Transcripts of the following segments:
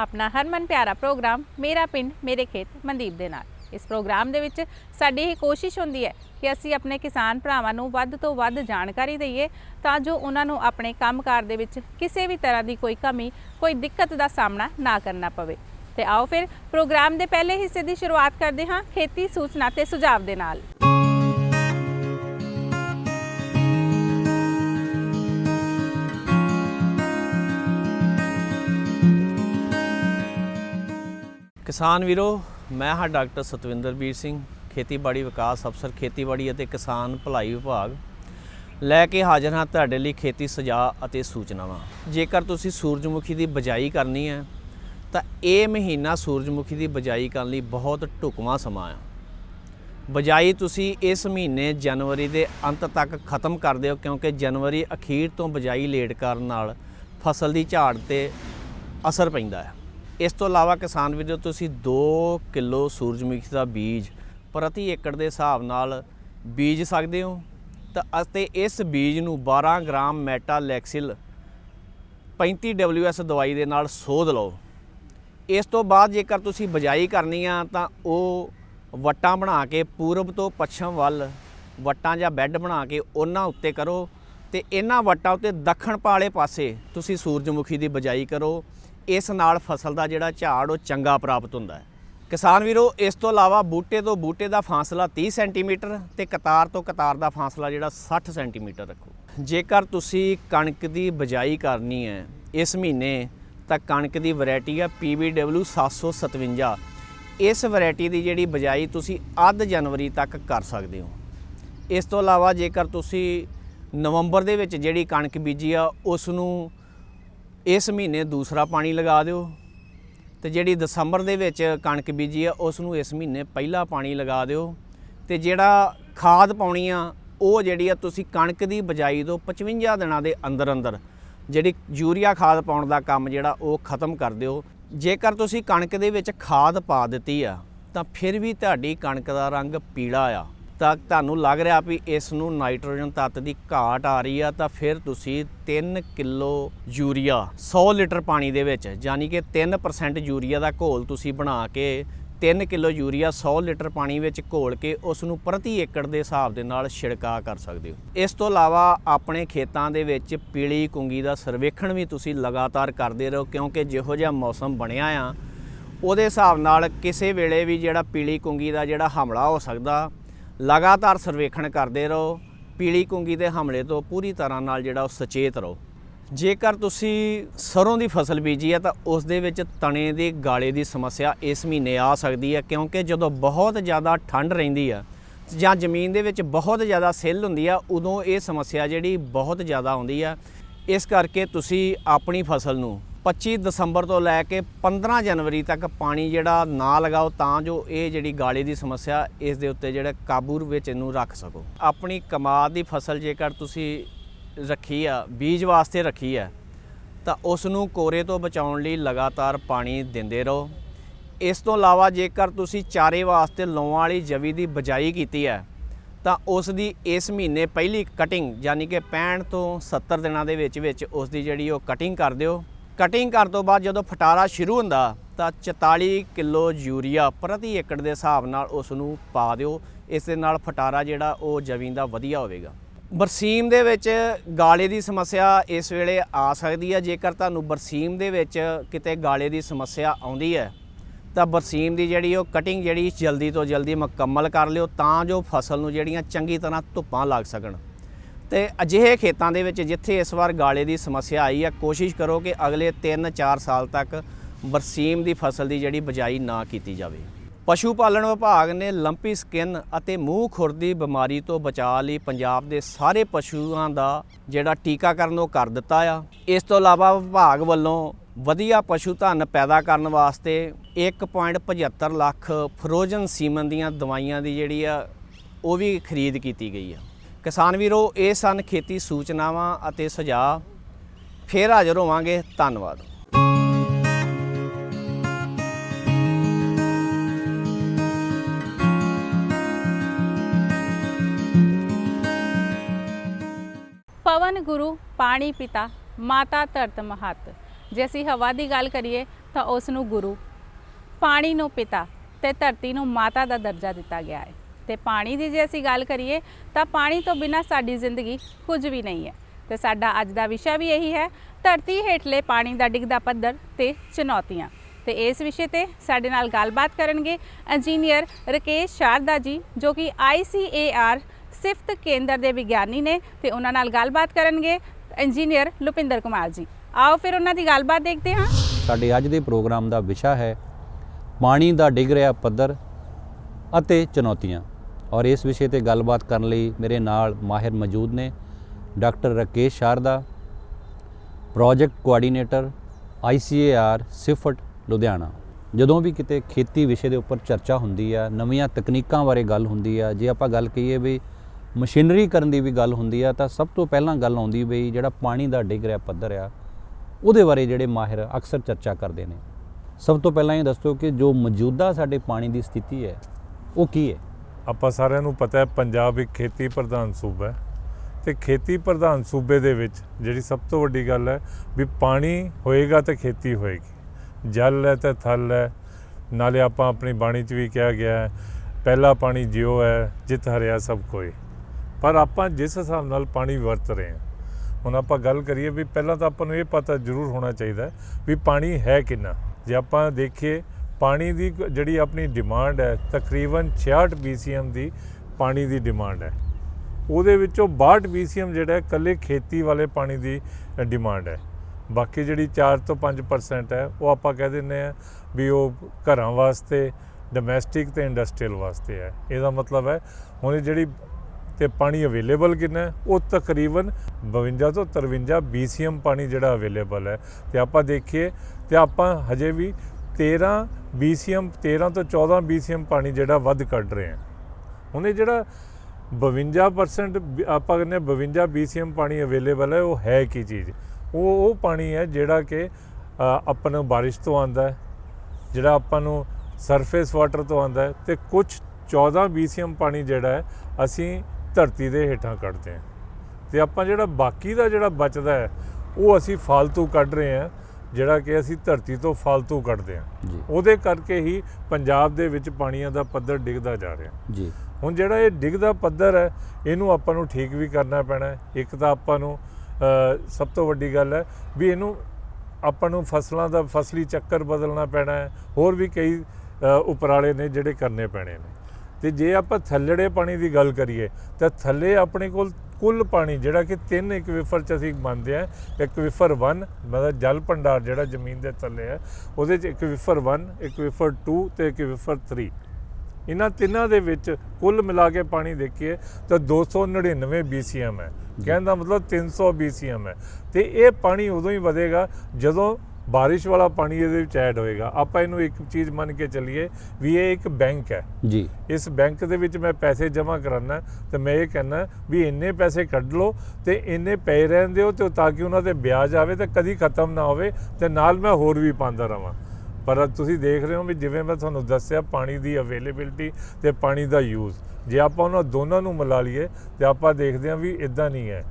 ਆਪਣਾ ਹਰਮਨ ਪਿਆਰਾ ਪ੍ਰੋਗਰਾਮ ਮੇਰਾ ਪਿੰਡ, ਮੇਰੇ ਖੇਤ ਮਨਦੀਪ ਦੇ ਨਾਲ। ਇਸ ਪ੍ਰੋਗਰਾਮ ਦੇ ਵਿੱਚ ਸਾਡੀ ਇਹ ਕੋਸ਼ਿਸ਼ ਹੁੰਦੀ ਹੈ ਕਿ ਅਸੀਂ ਆਪਣੇ ਕਿਸਾਨ ਭਰਾਵਾਂ ਨੂੰ ਵੱਧ ਤੋਂ ਵੱਧ ਜਾਣਕਾਰੀ ਦਈਏ ਤਾਂ ਜੋ ਉਹਨਾਂ ਨੂੰ ਆਪਣੇ ਕੰਮਕਾਰ ਦੇ ਵਿੱਚ ਕਿਸੇ ਵੀ ਤਰ੍ਹਾਂ ਦੀ ਕੋਈ ਕਮੀ, ਕੋਈ ਦਿੱਕਤ ਦਾ ਸਾਹਮਣਾ ਨਾ ਕਰਨਾ ਪਵੇ। ਤੇ ਆਓ ਫਿਰ ਪ੍ਰੋਗਰਾਮ ਦੇ ਪਹਿਲੇ ਹਿੱਸੇ ਦੀ ਸ਼ੁਰੂਆਤ ਕਰਦੇ ਹਾਂ ਖੇਤੀ ਸੂਚਨਾ ਤੇ ਸੁਝਾਅ ਦੇ ਨਾਲ। ਕਿਸਾਨ ਵੀਰੋ, ਮੈਂ ਹਾਂ ਡਾਕਟਰ ਸਤਵਿੰਦਰ ਵੀਰ ਸਿੰਘ, ਖੇਤੀਬਾੜੀ ਵਿਕਾਸ ਅਫਸਰ, ਖੇਤੀਬਾੜੀ ਅਤੇ ਕਿਸਾਨ ਭਲਾਈ ਵਿਭਾਗ। ਲੈ ਕੇ ਹਾਜ਼ਰ ਹਾਂ ਤੁਹਾਡੇ ਲਈ ਖੇਤੀ ਸੁਝਾਅ ਅਤੇ ਸੂਚਨਾਵਾਂ। ਜੇਕਰ ਤੁਸੀਂ ਸੂਰਜਮੁਖੀ ਦੀ ਬਜਾਈ ਕਰਨੀ ਹੈ, ਤਾਂ ਇਹ ਮਹੀਨਾ ਸੂਰਜਮੁਖੀ ਦੀ ਬਜਾਈ ਕਰਨ ਲਈ ਬਹੁਤ ਢੁਕਵਾਂ ਸਮਾਂ ਆ। ਬਜਾਈ ਤੁਸੀਂ ਇਸ ਮਹੀਨੇ ਜਨਵਰੀ ਦੇ ਅੰਤ ਤੱਕ ਖਤਮ ਕਰ ਦਿਓ, ਕਿਉਂਕਿ ਜਨਵਰੀ ਅਖੀਰ ਤੋਂ ਬਜਾਈ ਲੇਟ ਕਰਨ ਨਾਲ ਫਸਲ ਦੀ ਝਾੜ ਤੇ ਅਸਰ ਪੈਂਦਾ ਹੈ। ਇਸ ਤੋਂ ਇਲਾਵਾ ਕਿਸਾਨ ਵੀਰੋ, ਤੁਸੀਂ 2 ਕਿਲੋ ਸੂਰਜਮੁਖੀ ਦਾ ਬੀਜ ਪ੍ਰਤੀ ਏਕੜ ਦੇ ਹਿਸਾਬ ਨਾਲ ਬੀਜ ਸਕਦੇ ਹੋ। ਤਾਂ ਅਤੇ ਇਸ ਬੀਜ ਨੂੰ 12 ਗ੍ਰਾਮ ਮੈਟਾਲੈਕਸਿਲ 35 WS ਦਵਾਈ ਦੇ ਨਾਲ ਸੋਧ ਲਓ। ਇਸ ਤੋਂ ਬਾਅਦ ਜੇਕਰ ਤੁਸੀਂ ਬਜਾਈ ਕਰਨੀ ਆ, ਤਾਂ ਉਹ ਵਟਾਂ ਬਣਾ ਕੇ, ਪੂਰਬ ਤੋਂ ਪੱਛਮ ਵੱਲ ਵਟਾਂ ਜਾਂ ਬੈੱਡ ਬਣਾ ਕੇ ਉਹਨਾਂ ਉੱਤੇ ਕਰੋ ਤੇ ਇਹਨਾਂ ਵਟਾਂ ਉੱਤੇ ਦੱਖਣ ਪਾਲੇ ਪਾਸੇ ਤੁਸੀਂ ਸੂਰਜਮੁਖੀ ਦੀ ਬਜਾਈ ਕਰੋ। ਇਸ ਨਾਲ ਫਸਲ ਦਾ ਜਿਹੜਾ ਝਾੜ, ਉਹ ਚੰਗਾ ਪ੍ਰਾਪਤ ਹੁੰਦਾ ਹੈ। ਕਿਸਾਨ ਵੀਰੋ, ਇਸ ਤੋਂ ਇਲਾਵਾ ਬੂਟੇ ਤੋਂ ਬੂਟੇ ਦਾ ਫਾਸਲਾ 30 ਸੈਂਟੀਮੀਟਰ ਤੇ ਕਤਾਰ ਤੋਂ ਕਤਾਰ ਦਾ ਫਾਸਲਾ ਜਿਹੜਾ 60 ਸੈਂਟੀਮੀਟਰ ਰੱਖੋ। ਜੇਕਰ ਤੁਸੀਂ ਕਣਕ ਦੀ ਬਜਾਈ ਕਰਨੀ ਹੈ ਇਸ ਮਹੀਨੇ, ਤਾਂ ਕਣਕ ਦੀ ਵੈਰਾਈਟੀ ਆ PBW 757 ਇਸ ਵੈਰਾਈਟੀ ਦੀ ਜਿਹੜੀ ਬਜਾਈ ਤੁਸੀਂ ਅੱਧ ਜਨਵਰੀ ਤੱਕ ਕਰ ਸਕਦੇ ਹੋ। ਇਸ ਤੋਂ ਇਲਾਵਾ ਜੇਕਰ ਤੁਸੀਂ ਨਵੰਬਰ ਦੇ ਵਿੱਚ ਜਿਹੜੀ ਕਣਕ ਬੀਜੀ ਆ ਉਸ ਨੂੰ ਇਸ ਮਹੀਨੇ ਦੂਸਰਾ ਪਾਣੀ ਲਗਾ ਦਿਓ। ਤੇ ਜਿਹੜੀ ਦਸੰਬਰ ਦੇ ਵਿੱਚ ਕਣਕ ਬੀਜੀ ਆ, ਉਸ ਨੂੰ ਇਸ ਮਹੀਨੇ ਪਹਿਲਾ ਪਾਣੀ ਲਗਾ ਦਿਓ। ਤੇ ਜਿਹੜਾ ਖਾਦ ਪਾਉਣੀ ਆ, ਉਹ ਜਿਹੜੀ ਆ, ਤੁਸੀਂ ਕਣਕ ਦੀ ਬਜਾਈ ਤੋਂ 55 ਦਿਨਾਂ ਦੇ ਅੰਦਰ ਅੰਦਰ ਜਿਹੜੀ ਯੂਰੀਆ ਖਾਦ ਪਾਉਣ ਦਾ ਕੰਮ ਜਿਹੜਾ, ਉਹ ਖਤਮ ਕਰ ਦਿਓ। ਜੇਕਰ ਤੁਸੀਂ ਕਣਕ ਦੇ ਵਿੱਚ ਖਾਦ ਪਾ ਦਿੱਤੀ ਆ, ਤਾਂ ਫਿਰ ਵੀ ਤੁਹਾਡੀ ਕਣਕ ਦਾ ਰੰਗ ਪੀਲਾ ਆ। ਤਾਂ ਤੁਹਾਨੂੰ ਲੱਗ ਰਿਹਾ ਵੀ ਇਸ ਨੂੰ ਨਾਈਟ੍ਰੋਜਨ ਤੱਤ ਦੀ ਘਾਟ ਆ ਰਹੀ ਆ, ਤਾਂ ਫਿਰ ਤੁਸੀਂ 3 ਕਿਲੋ ਯੂਰੀਆ 100 ਲੀਟਰ ਪਾਣੀ ਦੇ ਵਿੱਚ, ਯਾਨੀ ਕਿ 3% ਯੂਰੀਆ ਦਾ ਘੋਲ ਤੁਸੀਂ ਬਣਾ ਕੇ 3 ਕਿਲੋ ਯੂਰੀਆ 100 ਲੀਟਰ ਪਾਣੀ ਵਿੱਚ ਘੋਲ ਕੇ ਉਸ ਨੂੰ ਪ੍ਰਤੀ ਏਕੜ ਦੇ ਹਿਸਾਬ ਦੇ ਨਾਲ ਛਿੜਕਾ ਕਰ ਸਕਦੇ ਹੋ। ਇਸ ਤੋਂ ਇਲਾਵਾ ਆਪਣੇ ਖੇਤਾਂ ਦੇ ਵਿੱਚ ਪੀਲੀ ਕੁੰਗੀ ਦਾ ਸਰਵੇਖਣ ਵੀ ਤੁਸੀਂ ਲਗਾਤਾਰ ਕਰਦੇ ਰਹੋ, ਕਿਉਂਕਿ ਜਿਹੋ ਜਿਹਾ ਮੌਸਮ ਬਣਿਆ ਆ, ਉਹਦੇ ਹਿਸਾਬ ਨਾਲ ਕਿਸੇ ਵੇਲੇ ਵੀ ਜਿਹੜਾ ਪੀਲੀ ਕੁੰਗੀ ਦਾ ਜਿਹੜਾ ਹਮਲਾ ਹੋ ਸਕਦਾ ਲਗਾਤਾਰ ਸਰਵੇਖਣ ਕਰਦੇ ਰਹੋ, ਪੀਲੀ ਕੁੰਗੀ ਦੇ ਹਮਲੇ ਤੋਂ ਪੂਰੀ ਤਰ੍ਹਾਂ ਨਾਲ ਜਿਹੜਾ ਉਹ ਸੁਚੇਤ ਰਹੋ। ਜੇਕਰ ਤੁਸੀਂ ਸਰੋਂ ਦੀ ਫਸਲ ਬੀਜੀ ਹੈ ਤਾਂ ਉਸ ਦੇ ਵਿੱਚ ਤਣੇ ਦੇ, ਗਾਲੇ ਦੀ ਸਮੱਸਿਆ ਇਸ ਮਹੀਨੇ ਆ ਸਕਦੀ ਹੈ, ਕਿਉਂਕਿ ਜਦੋਂ ਬਹੁਤ ਜ਼ਿਆਦਾ ਠੰਡ ਰਹਿੰਦੀ ਆ ਜਾਂ ਜ਼ਮੀਨ ਦੇ ਵਿੱਚ ਬਹੁਤ ਜ਼ਿਆਦਾ ਸਿੱਲ ਹੁੰਦੀ ਆ ਉਦੋਂ ਇਹ ਸਮੱਸਿਆ ਜਿਹੜੀ ਬਹੁਤ ਜ਼ਿਆਦਾ ਆਉਂਦੀ ਆ ਇਸ ਕਰਕੇ ਤੁਸੀਂ ਆਪਣੀ ਫਸਲ ਨੂੰ 25 ਦਸੰਬਰ ਤੋਂ ਲੈ ਕੇ 15 ਜਨਵਰੀ ਤੱਕ ਪਾਣੀ ਜਿਹੜਾ ਨਾ ਲਗਾਓ ਤਾਂ ਜੋ ਇਹ ਜਿਹੜੀ ਗਾਲੇ ਦੀ ਸਮੱਸਿਆ ਇਸ ਦੇ ਉੱਤੇ ਜਿਹੜਾ ਕਾਬੂ ਵਿੱਚ ਇਹਨੂੰ ਰੱਖ ਸਕੋ। ਆਪਣੀ ਕਮਾਦ ਦੀ ਫਸਲ ਜੇਕਰ ਤੁਸੀਂ ਰੱਖੀ ਆ, ਬੀਜ ਵਾਸਤੇ ਰੱਖੀ ਆ, ਤਾਂ ਉਸ ਨੂੰ ਕੋਰੇ ਤੋਂ ਬਚਾਉਣ ਲਈ ਲਗਾਤਾਰ ਪਾਣੀ ਦਿੰਦੇ ਰਹੋ। ਇਸ ਤੋਂ ਇਲਾਵਾ ਜੇਕਰ ਤੁਸੀਂ ਚਾਰੇ ਵਾਸਤੇ ਲੌਆਂ ਵਾਲੀ ਜਵੀ ਦੀ ਬਜਾਈ ਕੀਤੀ ਹੈ ਤਾਂ ਉਸ ਦੀ ਇਸ ਮਹੀਨੇ ਪਹਿਲੀ ਕਟਿੰਗ ਯਾਨੀ ਕਿ 65 ਤੋਂ 70 ਦਿਨਾਂ ਦੇ ਵਿੱਚ ਵਿੱਚ ਉਸ ਦੀ ਜਿਹੜੀ ਉਹ ਕਟਿੰਗ ਕਰ ਦਿਓ। ਕਟਿੰਗ ਕਰਨ ਤੋਂ ਬਾਅਦ ਜਦੋਂ ਫਟਾਰਾ ਸ਼ੁਰੂ ਹੁੰਦਾ, ਤਾਂ 44 ਕਿਲੋ ਯੂਰੀਆ ਪ੍ਰਤੀ ਏਕੜ ਦੇ ਹਿਸਾਬ ਨਾਲ ਉਸ ਨੂੰ ਪਾ ਦਿਓ। ਇਸ ਦੇ ਨਾਲ ਫਟਾਰਾ ਜਿਹੜਾ, ਉਹ ਜ਼ਮੀਨ ਦਾ ਵਧੀਆ ਹੋਵੇਗਾ। ਬਰਸੀਮ ਦੇ ਵਿੱਚ ਗਾਲੇ ਦੀ ਸਮੱਸਿਆ ਇਸ ਵੇਲੇ ਆ ਸਕਦੀ ਹੈ। ਜੇਕਰ ਤੁਹਾਨੂੰ ਬਰਸੀਮ ਦੇ ਵਿੱਚ ਕਿਤੇ ਗਾਲੇ ਦੀ ਸਮੱਸਿਆ ਆਉਂਦੀ ਹੈ, ਤਾਂ ਬਰਸੀਮ ਦੀ ਜਿਹੜੀ ਉਹ ਕਟਿੰਗ ਜਿਹੜੀ ਜਲਦੀ ਤੋਂ ਜਲਦੀ ਮੁਕੰਮਲ ਕਰ ਲਿਓ, ਤਾਂ ਜੋ ਫਸਲ ਨੂੰ ਜਿਹੜੀਆਂ ਚੰਗੀ ਤਰ੍ਹਾਂ ਧੁੱਪਾਂ ਲੱਗ ਸਕਣ। ਤੇ ਅਜਿਹੇ ਖੇਤਾਂ ਦੇ ਵਿੱਚ ਜਿੱਥੇ ਇਸ ਵਾਰ ਗਾਲੇ ਦੀ ਸਮੱਸਿਆ ਆਈ ਆ, ਕੋਸ਼ਿਸ਼ ਕਰੋ ਕਿ ਅਗਲੇ 3-4 ਸਾਲ ਤੱਕ ਬਰਸੀਮ ਦੀ ਫਸਲ ਦੀ ਜਿਹੜੀ ਬਜਾਈ ਨਾ ਕੀਤੀ ਜਾਵੇ। ਪਸ਼ੂ ਪਾਲਣ ਵਿਭਾਗ ਨੇ ਲੰਪੀ ਸਕਿਨ ਅਤੇ ਮੂੰਹ ਖੁਰ ਦੀ ਬਿਮਾਰੀ ਤੋਂ ਬਚਾਅ ਲਈ ਪੰਜਾਬ ਦੇ ਸਾਰੇ ਪਸ਼ੂਆਂ ਦਾ ਜਿਹੜਾ ਟੀਕਾਕਰਨ ਉਹ ਕਰ ਦਿੱਤਾ ਆ। ਇਸ ਤੋਂ ਇਲਾਵਾ ਵਿਭਾਗ ਵੱਲੋਂ ਵਧੀਆ ਪਸ਼ੂ ਧਨ ਪੈਦਾ ਕਰਨ ਵਾਸਤੇ 1.75 ਲੱਖ ਫਰੋਜ਼ਨ ਸੀਮਨ ਦੀਆਂ ਦਵਾਈਆਂ ਦੀ ਜਿਹੜੀ ਆ, ਉਹ ਵੀ ਖਰੀਦ ਕੀਤੀ ਗਈ ਆ। ਕਿਸਾਨ ਵੀਰੋ, ਇਹ ਸਨ ਖੇਤੀ ਸੂਚਨਾਵਾਂ ਅਤੇ ਸੁਝਾਅ। ਫੇਰ ਹਾਜ਼ਰ ਹੋਵਾਂਗੇ। ਧੰਨਵਾਦ। ਪਵਨ ਗੁਰੂ, ਪਾਣੀ ਪਿਤਾ, ਮਾਤਾ ਧਰਤ ਮਹਤ। ਜੇ ਅਸੀਂ ਹਵਾ ਦੀ ਗੱਲ ਕਰੀਏ, ਤਾਂ ਉਸ ਨੂੰ ਗੁਰੂ, ਪਾਣੀ ਨੂੰ ਪਿਤਾ ਤੇ ਧਰਤੀ ਨੂੰ ਮਾਤਾ ਦਾ ਦਰਜਾ ਦਿੱਤਾ ਗਿਆ ਹੈ। ਤੇ ਪਾਣੀ ਦੀ ਜੇ ਅਸੀਂ ਗੱਲ ਕਰੀਏ ਤਾਂ ਪਾਣੀ ਤੋਂ ਬਿਨਾਂ ਸਾਡੀ ਜ਼ਿੰਦਗੀ ਕੁਝ ਵੀ ਨਹੀਂ ਹੈ। ਤੇ ਸਾਡਾ ਅੱਜ ਦਾ ਵਿਸ਼ਾ ਵੀ ਇਹੀ ਹੈ, ਧਰਤੀ ਹੇਠਲੇ ਪਾਣੀ ਦਾ ਡਿੱਗਦਾ ਪੱਧਰ ਤੇ ਚੁਣੌਤੀਆਂ। ਤੇ ਇਸ ਵਿਸ਼ੇ ਤੇ ਸਾਡੇ ਨਾਲ ਗੱਲਬਾਤ ਕਰਨਗੇ ਇੰਜੀਨੀਅਰ ਰਕੇਸ਼ ਸ਼ਾਰਦਾ ਜੀ, ਜੋ ਕਿ ICAR ਸਿਫਤ ਕੇਂਦਰ ਦੇ ਵਿਗਿਆਨੀ ਨੇ ਤੇ ਉਹਨਾਂ ਨਾਲ ਗੱਲਬਾਤ ਕਰਨਗੇ ਇੰਜੀਨੀਅਰ ਲੁਪਿੰਦਰ ਕੁਮਾਰ ਜੀ। ਆਓ ਫਿਰ ਉਹਨਾਂ ਦੀ ਗੱਲਬਾਤ ਦੇਖਦੇ ਹਾਂ। ਸਾਡੇ ਅੱਜ ਦੇ ਪ੍ਰੋਗਰਾਮ ਦਾ ਵਿਸ਼ਾ ਹੈ, ਪਾਣੀ ਦਾ ਡਿੱਗ ਰਿਹਾ ਪੱਧਰ ਅਤੇ ਚੁਣੌਤੀਆਂ। ਔਰ ਇਸ ਵਿਸ਼ੇ ਤੇ ਗੱਲਬਾਤ ਕਰਨ ਲਈ ਮੇਰੇ ਨਾਲ ਮਾਹਿਰ ਮੌਜੂਦ ਨੇ doctor Rakesh Sharda, project coordinator ICAR shift, Ludhiana. ਜਦੋਂ ਵੀ ਕਿਤੇ ਖੇਤੀ ਵਿਸ਼ੇ ਦੇ ਉੱਪਰ ਚਰਚਾ ਹੁੰਦੀ ਆ, ਨਵੀਆਂ ਤਕਨੀਕਾਂ ਬਾਰੇ ਗੱਲ ਹੁੰਦੀ ਆ, ਜੇ ਆਪਾਂ ਗੱਲ ਕਹੀਏ ਵੀ ਮਸ਼ੀਨਰੀ ਕਰਨ ਦੀ ਵੀ ਗੱਲ ਹੁੰਦੀ ਆ, ਤਾਂ ਸਭ ਤੋਂ ਪਹਿਲਾਂ ਗੱਲ ਆਉਂਦੀ ਵੀ ਜਿਹੜਾ ਪਾਣੀ ਦਾ ਡਿੱਗ ਰਿਹਾ ਪੱਧਰ ਆ, ਉਹਦੇ ਬਾਰੇ ਜਿਹੜੇ ਮਾਹਿਰ ਅਕਸਰ ਚਰਚਾ ਕਰਦੇ ਨੇ। ਸਭ ਤੋਂ ਪਹਿਲਾਂ ਇਹ ਦੱਸੋ ਕਿ ਜੋ ਮੌਜੂਦਾ ਸਾਡੇ ਪਾਣੀ ਦੀ ਸਥਿਤੀ ਹੈ, ਉਹ ਕੀ ਹੈ? ਆਪਾਂ ਸਾਰਿਆਂ ਨੂੰ ਪਤਾ ਹੈ, ਪੰਜਾਬ ਇੱਕ ਖੇਤੀ ਪ੍ਰਧਾਨ ਸੂਬਾ ਹੈ ਤੇ ਖੇਤੀ ਪ੍ਰਧਾਨ ਸੂਬੇ ਦੇ ਵਿੱਚ ਜਿਹੜੀ ਸਭ ਤੋਂ ਵੱਡੀ ਗੱਲ ਹੈ ਵੀ ਪਾਣੀ ਹੋਏਗਾ ਤੇ ਖੇਤੀ ਹੋਏਗੀ। ਜਲ ਹੈ ਤੇ ਥਲ ਹੈ। ਨਾਲੇ ਆਪਾਂ ਆਪਣੀ ਬਾਣੀ 'ਚ ਵੀ ਕਿਹਾ ਗਿਆ ਹੈ, ਪਹਿਲਾ ਪਾਣੀ ਜਿਉ ਹੈ, ਜਿਤ ਹਰਿਆ ਸਭ ਕੋਈ ਪਰ ਆਪਾਂ ਜਿਸ ਹਿਸਾਬ ਨਾਲ ਪਾਣੀ ਵਰਤ ਰਹੇ ਹਾਂ, ਹੁਣ ਆਪਾਂ ਗੱਲ ਕਰੀਏ ਵੀ ਪਹਿਲਾਂ ਤਾਂ ਆਪਾਂ ਨੂੰ ਇਹ ਪਤਾ ਜ਼ਰੂਰ ਹੋਣਾ ਚਾਹੀਦਾ ਵੀ ਪਾਣੀ ਹੈ ਕਿੰਨਾ। ਜੇ ਆਪਾਂ ਦੇਖੀਏ ਪਾਣੀ ਦੀ ਜਿਹੜੀ ਆਪਣੀ ਡਿਮਾਂਡ ਹੈ, ਤਕਰੀਬਨ 66 BCM ਦੀ ਪਾਣੀ ਦੀ ਡਿਮਾਂਡ ਹੈ। ਉਹਦੇ ਵਿੱਚੋਂ 62 BCM ਜਿਹੜਾ ਹੈ, ਇਕੱਲੇ ਖੇਤੀ ਵਾਲੇ ਪਾਣੀ ਦੀ ਡਿਮਾਂਡ ਹੈ। ਬਾਕੀ ਜਿਹੜੀ 4 ਤੋਂ 5% ਹੈ, ਉਹ ਆਪਾਂ ਕਹਿ ਦਿੰਦੇ ਆ ਵੀ ਉਹ ਘਰਾਂ ਵਾਸਤੇ ਡੋਮੈਸਟਿਕ ਤੇ ਇੰਡਸਟਰੀਅਲ ਵਾਸਤੇ ਹੈ। ਇਹਦਾ ਮਤਲਬ ਹੈ, ਹੁਣ ਜਿਹੜੀ ਤੇ ਪਾਣੀ ਅਵੇਲੇਬਲ ਕਿੰਨਾ ਉਹ ਤਕਰੀਬਨ 52 ਤੋਂ 53 BCM ਪਾਣੀ ਜਿਹੜਾ ਅਵੇਲੇਬਲ ਹੈ। ਤੇ ਆਪਾਂ ਦੇਖੀਏ, ਤੇ ਆਪਾਂ ਹਜੇ ਵੀ 13 BCM 13 ਤੋਂ 14 BCM ਪਾਣੀ ਜਿਹੜਾ ਵੱਧ ਕੱਢ ਰਹੇ ਹਾਂ ਹੁਣ ਇਹ ਜਿਹੜਾ 52% ਬ- ਆਪਾਂ ਕਹਿੰਦੇ ਹਾਂ 52 BCM ਪਾਣੀ ਅਵੇਲੇਬਲ ਹੈ, ਉਹ ਹੈ ਕੀ ਚੀਜ਼? ਉਹ ਉਹ ਪਾਣੀ ਹੈ ਜਿਹੜਾ ਕਿ ਆਪਾਂ ਨੂੰ ਬਾਰਿਸ਼ ਤੋਂ ਆਂਦਾ ਹੈ, ਜਿਹੜਾ ਆਪਾਂ ਨੂੰ ਸਰਫੇਸ ਵਾਟਰ ਤੋਂ ਆਂਦਾ ਹੈ ਤੇ ਕੁਝ 14 BCM ਪਾਣੀ ਜਿਹੜਾ ਹੈ, ਅਸੀਂ ਧਰਤੀ ਦੇ ਹੇਠਾਂ ਕੱਢਦੇ ਹਾਂ। ਤੇ ਆਪਾਂ ਜਿਹੜਾ ਬਾਕੀ ਦਾ ਜਿਹੜਾ ਬਚਦਾ ਹੈ, ਉਹ ਅਸੀਂ ਫालतू ਕੱਢ ਰਹੇ ਹਾਂ। ਜਿਹੜਾ ਕਿ ਅਸੀਂ ਧਰਤੀ ਤੋਂ ਫालतू ਕੱਢਦੇ ਹਾਂ। ਜੀ। ਉਹਦੇ ਕਰਕੇ ਹੀ ਪੰਜਾਬ ਦੇ ਵਿੱਚ ਪਾਣੀਆਂ ਦਾ ਪੱਧਰ ਡਿੱਗਦਾ ਜਾ ਰਿਹਾ। ਜੀ। ਹੁਣ ਜਿਹੜਾ ਇਹ ਡਿੱਗਦਾ ਪੱਧਰ ਹੈ ਇਹਨੂੰ ਆਪਾਂ ਨੂੰ ਠੀਕ ਵੀ ਕਰਨਾ ਪੈਣਾ ਇੱਕ ਤਾਂ ਆਪਾਂ ਨੂੰ ਸਭ ਤੋਂ ਵੱਡੀ ਗੱਲ ਹੈ ਵੀ ਇਹਨੂੰ ਆਪਾਂ ਨੂੰ ਫਸਲਾਂ ਦਾ ਫਸਲੀ ਚੱਕਰ ਬਦਲਣਾ ਪੈਣਾ ਹੈ। ਹੋਰ ਵੀ ਕਈ ਉਪਰਾਲੇ ਨੇ ਜਿਹੜੇ ਕਰਨੇ ਪੈਣੇ ਨੇ। ਤੇ ਜੇ ਆਪਾਂ ਥੱਲੜੇ ਪਾਣੀ ਦੀ ਗੱਲ ਕਰੀਏ ਤਾਂ ਥੱਲੇ ਆਪਣੇ ਕੋਲ ਕੁੱਲ ਪਾਣੀ ਜਿਹੜਾ ਕਿ ਤਿੰਨ ਇਕਵਿਫਰ ਚ ਅਸੀਂ ਮੰਨਦੇ ਆ ਇਕਵਿਫਰ 1 ਮਤਲਬ ਜਲ ਭੰਡਾਰ ਜਿਹੜਾ ਜ਼ਮੀਨ ਦੇ ਥੱਲੇ ਹੈ ਉਹਦੇ ਚ ਇਕਵਿਫਰ 1 ਇਕਵਿਫਰ 2 ਤੇ ਇਕਵਿਫਰ 3 ਇਹਨਾਂ ਤਿੰਨਾਂ ਦੇ ਵਿੱਚ ਕੁੱਲ ਮਿਲਾ ਕੇ ਪਾਣੀ ਦੇਖੀਏ ਤਾਂ 299 BCM ਹੈ। ਕਹਿਣ ਦਾ ਮਤਲਬ 300 BCM ਹੈ। ਤੇ ਇਹ ਪਾਣੀ ਉਦੋਂ ਹੀ ਵਧੇਗਾ ਜਦੋਂ ਬਾਰਿਸ਼ ਵਾਲਾ ਪਾਣੀ ਇਹਦੇ ਵਿੱਚ ਐਡ ਹੋਏਗਾ। ਆਪਾਂ ਇਹਨੂੰ ਇੱਕ ਚੀਜ਼ ਮੰਨ ਕੇ ਚੱਲੀਏ ਵੀ ਇਹ ਇੱਕ ਬੈਂਕ ਹੈ। ਜੀ। ਇਸ ਬੈਂਕ ਦੇ ਵਿੱਚ ਮੈਂ ਪੈਸੇ ਜਮ੍ਹਾਂ ਕਰਾਨਾ ਤੇ ਮੈਂ ਇਹ ਕਹਿਣਾ ਵੀ ਇੰਨੇ ਪੈਸੇ ਕੱਢ ਲਓ ਤੇ ਇੰਨੇ ਪਏ ਰਹਿਣ ਦਿਓ ਤੇ ਤਾਂ ਕਿ ਉਹਨਾਂ ਤੇ ਵਿਆਜ ਆਵੇ ਤੇ ਕਦੀ ਖਤਮ ਨਾ ਹੋਵੇ ਤੇ ਨਾਲ ਮੈਂ ਹੋਰ ਵੀ ਪਾਉਂਦਾ ਰਵਾਂ। ਪਰ ਤੁਸੀਂ ਦੇਖ ਰਹੇ ਹੋ ਵੀ ਜਿਵੇਂ ਮੈਂ ਤੁਹਾਨੂੰ ਦੱਸਿਆ ਪਾਣੀ ਦੀ ਅਵੇਲੇਬਿਲਟੀ ਤੇ ਪਾਣੀ ਦਾ ਯੂਜ਼ ਜੇ ਆਪਾਂ ਉਹਨਾਂ ਦੋਨਾਂ ਨੂੰ ਮਿਲਾ ਲਈਏ ਤੇ ਆਪਾਂ ਦੇਖਦੇ ਹਾਂ ਵੀ ਇਦਾਂ ਨਹੀਂ ਹੈ।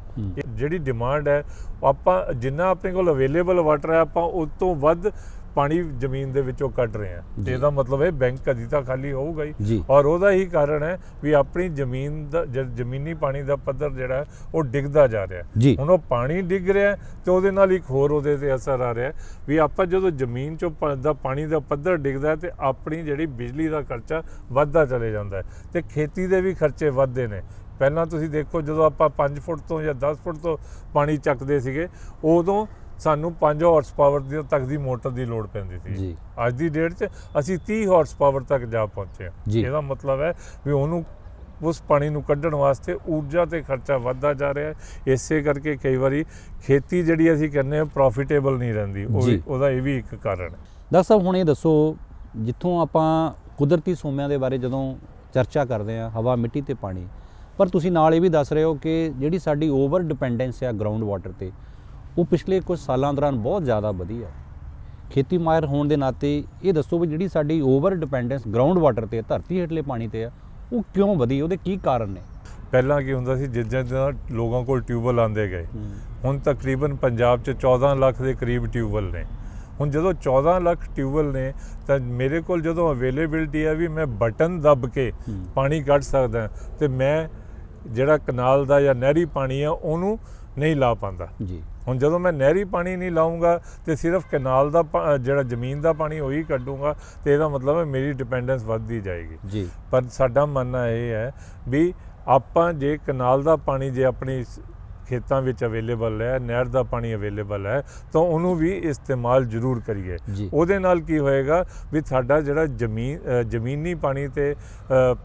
ਜਿਹੜੀ ਡਿਮਾਂਡ ਹੈ ਆਪਾਂ ਜਿੰਨਾ ਆਪਣੇ ਕੋਲ ਅਵੇਲੇਬਲ ਵਾਟਰ ਹੈ ਆਪਾਂ ਉਸ ਤੋਂ ਵੱਧ ਪਾਣੀ ਜ਼ਮੀਨ ਦੇ ਵਿੱਚੋਂ ਕੱਢ ਰਹੇ ਜੀ। ਤੇ ਇਹਦਾ ਮਤਲਬ ਹੈ ਬੈਂਕ ਕਦੀ ਤਾਂ ਖਾਲੀ ਹੋਊਗਾ ਹੀ। ਔਰ ਉਹਦਾ ਹੀ ਕਾਰਨ ਹੈ ਵੀ ਆਪਣੀ ਜ਼ਮੀਨ ਦਾ ਜ਼ਮੀਨੀ ਪਾਣੀ ਦਾ ਪੱਧਰ ਜਿਹੜਾ ਉਹ ਡਿੱਗਦਾ ਜਾ ਰਿਹਾ ਹੁਣ ਉਹ ਪਾਣੀ ਡਿੱਗ ਰਿਹਾ ਤੇ ਉਹਦੇ ਨਾਲ ਇੱਕ ਹੋਰ ਉਹਦੇ ਤੇ ਅਸਰ ਆ ਰਿਹਾ ਵੀ ਆਪਾਂ ਜਦੋਂ ਜ਼ਮੀਨ ਚੋਂ ਦਾ ਪਾਣੀ ਦਾ ਪੱਧਰ ਡਿੱਗਦਾ ਤੇ ਆਪਣੀ ਜਿਹੜੀ ਬਿਜਲੀ ਦਾ ਖਰਚਾ ਵੱਧਦਾ ਚਲੇ ਜਾਂਦਾ ਤੇ ਖੇਤੀ ਦੇ ਵੀ ਖਰਚੇ ਵੱਧਦੇ ਨੇ। ਪਹਿਲਾਂ ਤੁਸੀਂ ਦੇਖੋ ਜਦੋਂ ਆਪਾਂ 5 ਫੁੱਟ ਤੋਂ ਜਾਂ 10 ਫੁੱਟ ਤੋਂ ਪਾਣੀ ਚੱਕਦੇ ਸੀਗੇ ਉਦੋਂ ਸਾਨੂੰ 5 ਹਾਰਸ ਪਾਵਰ ਦੀ ਤੱਕ ਦੀ ਮੋਟਰ ਦੀ ਲੋੜ ਪੈਂਦੀ ਸੀ। ਅੱਜ ਦੀ ਡੇਟ 'ਚ ਅਸੀਂ 30 ਹਾਰਸ ਪਾਵਰ ਤੱਕ ਜਾ ਪਹੁੰਚੇ ਹਾਂ। ਇਹਦਾ ਮਤਲਬ ਹੈ ਵੀ ਉਹਨੂੰ ਉਸ ਪਾਣੀ ਨੂੰ ਕੱਢਣ ਵਾਸਤੇ ਊਰਜਾ ਤੇ ਖਰਚਾ ਵੱਧਦਾ ਜਾ ਰਿਹਾ ਹੈ। ਇਸੇ ਕਰਕੇ ਕਈ ਵਾਰੀ ਖੇਤੀ ਜਿਹੜੀ ਅਸੀਂ ਹਾਂ ਪ੍ਰੋਫਿਟੇਬਲ ਨਹੀਂ ਰਹਿੰਦੀ ਉਹ ਉਹਦਾ ਇਹ ਵੀ ਇੱਕ ਕਾਰਨ ਹੈ। ਡਾਕਟਰ ਸਾਹਿਬ ਹੁਣ ਇਹ ਦੱਸੋ ਜਿੱਥੋਂ ਆਪਾਂ ਕੁਦਰਤੀ ਸੋਮਿਆਂ ਦੇ ਬਾਰੇ ਜਦੋਂ ਚਰਚਾ ਕਰਦੇ ਹਾਂ ਹਵਾ ਮਿੱਟੀ ਤੇ ਪਾਣੀ ਪਰ ਤੁਸੀਂ ਨਾਲ ਇਹ ਵੀ ਦੱਸ ਰਹੇ ਹੋ ਕਿ ਜਿਹੜੀ ਸਾਡੀ ਓਵਰ ਡਿਪੈਂਡੈਂਸ ਹੈ ਗਰਾਊਂਡ ਵਾਟਰ ਤੇ ਉਹ ਪਿਛਲੇ ਕੁਝ ਸਾਲਾਂ ਦੌਰਾਨ ਬਹੁਤ ਜ਼ਿਆਦਾ ਵਧੀ ਹੈ ਖੇਤੀ ਮਾਹਿਰ ਹੋਣ ਦੇ ਨਾਤੇ ਇਹ ਦੱਸੋ ਵੀ ਜਿਹੜੀ ਸਾਡੀ ਓਵਰ ਡਿਪੈਂਡੈਂਸ ਗਰਾਊਂਡ ਵਾਟਰ ਤੇ ਧਰਤੀ ਹੇਠਲੇ ਪਾਣੀ ਤੇ ਆ ਉਹ ਕਿਉਂ ਵਧੀ? ਉਹਦੇ ਕੀ ਕਾਰਨ ਨੇ? ਪਹਿਲਾਂ ਕੀ ਹੁੰਦਾ ਸੀ ਜਿੱਦਾਂ ਜਿੱਦਾਂ ਲੋਕਾਂ ਕੋਲ ਟਿਊਬਵੈਲ ਆਉਂਦੇ ਗਏ ਹੁਣ ਤਕਰੀਬਨ ਪੰਜਾਬ 'ਚ 14 ਲੱਖ ਦੇ ਕਰੀਬ ਟਿਊਬਵੈਲ ਨੇ। ਹੁਣ ਜਦੋਂ 14 ਲੱਖ ਟਿਊਬਲ ਨੇ ਤਾਂ ਮੇਰੇ ਕੋਲ ਜਦੋਂ ਅਵੇਲੇਬਿਲਟੀ ਹੈ ਵੀ ਮੈਂ ਬਟਨ ਦੱਬ ਕੇ। ਪਾਣੀ ਕੱਢ ਸਕਦਾ ਤੇ ਮੈਂ ਜਿਹੜਾ ਕਨਾਲ ਦਾ ਜਾਂ ਨਹਿਰੀ ਪਾਣੀ ਆ ਉਹਨੂੰ ਨਹੀਂ ਲਾ ਪਾਉਂਦਾ ਜੀ। ਹੁਣ ਜਦੋਂ ਮੈਂ ਨਹਿਰੀ ਪਾਣੀ ਨਹੀਂ ਲਾਉਂਗਾ ਤੇ ਸਿਰਫ ਕਨਾਲ ਦਾ ਜਿਹੜਾ ਜ਼ਮੀਨ ਦਾ ਪਾਣੀ ਉਹੀ ਕੱਢੂੰਗਾ ਤੇ ਇਹਦਾ ਮਤਲਬ ਹੈ ਮੇਰੀ ਡਿਪੈਂਡੈਂਸ ਵੱਧਦੀ ਜਾਏਗੀ। ਜੀ। ਪਰ ਸਾਡਾ ਮੰਨਣਾ ਇਹ ਹੈ ਵੀ ਆਪਾਂ ਜੇ ਕਨਾਲ ਦਾ ਪਾਣੀ ਜੇ ਆਪਣੀ ਖੇਤਾਂ ਵਿੱਚ ਅਵੇਲੇਬਲ ਹੈ ਨਹਿਰ ਦਾ ਪਾਣੀ ਅਵੇਲੇਬਲ ਹੈ ਤਾਂ ਉਹਨੂੰ ਵੀ ਇਸਤੇਮਾਲ ਜ਼ਰੂਰ ਕਰੀਏ। ਉਹਦੇ ਨਾਲ ਕੀ ਹੋਏਗਾ ਵੀ ਸਾਡਾ ਜਿਹੜਾ ਜ਼ਮੀਨ ਜ਼ਮੀਨੀ ਪਾਣੀ ਤੇ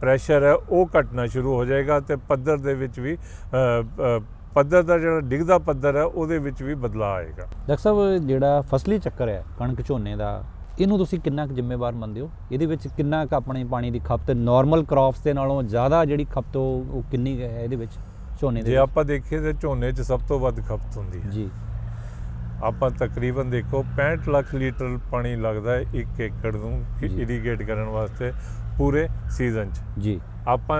ਪ੍ਰੈਸ਼ਰ ਹੈ ਉਹ ਘਟਣਾ ਸ਼ੁਰੂ ਹੋ ਜਾਏਗਾ ਤੇ ਪੱਧਰ ਦੇ ਵਿੱਚ ਵੀ ਪੱਧਰ ਦਾ ਜਿਹੜਾ ਡਿੱਗਦਾ ਪੱਧਰ ਹੈ ਉਹਦੇ ਵਿੱਚ ਵੀ ਬਦਲਾਅ ਆਏਗਾ। ਡਾਕਟਰ ਸਾਹਿਬ ਜਿਹੜਾ ਫਸਲੀ ਚੱਕਰ ਹੈ ਕਣਕ ਝੋਨੇ ਦਾ ਇਹਨੂੰ ਤੁਸੀਂ ਕਿੰਨਾ ਕੁ ਜ਼ਿੰਮੇਵਾਰ ਮੰਨਦੇ ਹੋ? ਇਹਦੇ ਵਿੱਚ ਕਿੰਨਾ ਕੁ ਆਪਣੇ ਪਾਣੀ ਦੀ ਖਪਤ ਨਾਰਮਲ ਕ੍ਰੌਪਸ ਦੇ ਨਾਲੋਂ ਜ਼ਿਆਦਾ ਜਿਹੜੀ ਖਪਤ ਉਹ ਕਿੰਨੀ ਹੈ ਇਹਦੇ ਵਿੱਚ ਝੋਨੇ ਦੇ ਜੇ? ਆਪਾਂ ਦੇਖੀਏ ਤੇ ਝੋਨੇ 'ਚ ਸਭ ਤੋਂ ਵੱਧ ਖਪਤ ਹੁੰਦੀ ਹੈ। ਜੀ। ਆਪਾਂ ਤਕਰੀਬਨ ਦੇਖੋ 65 ਲੱਖ ਲੀਟਰ ਪਾਣੀ ਲੱਗਦਾ ਹੈ 1 ਏਕੜ ਨੂੰ। ਇਰੀਗੇਟ ਕਰਨ ਵਾਸਤੇ ਪੂਰੇ ਸੀਜ਼ਨ 'ਚ। ਜੀ। ਆਪਾਂ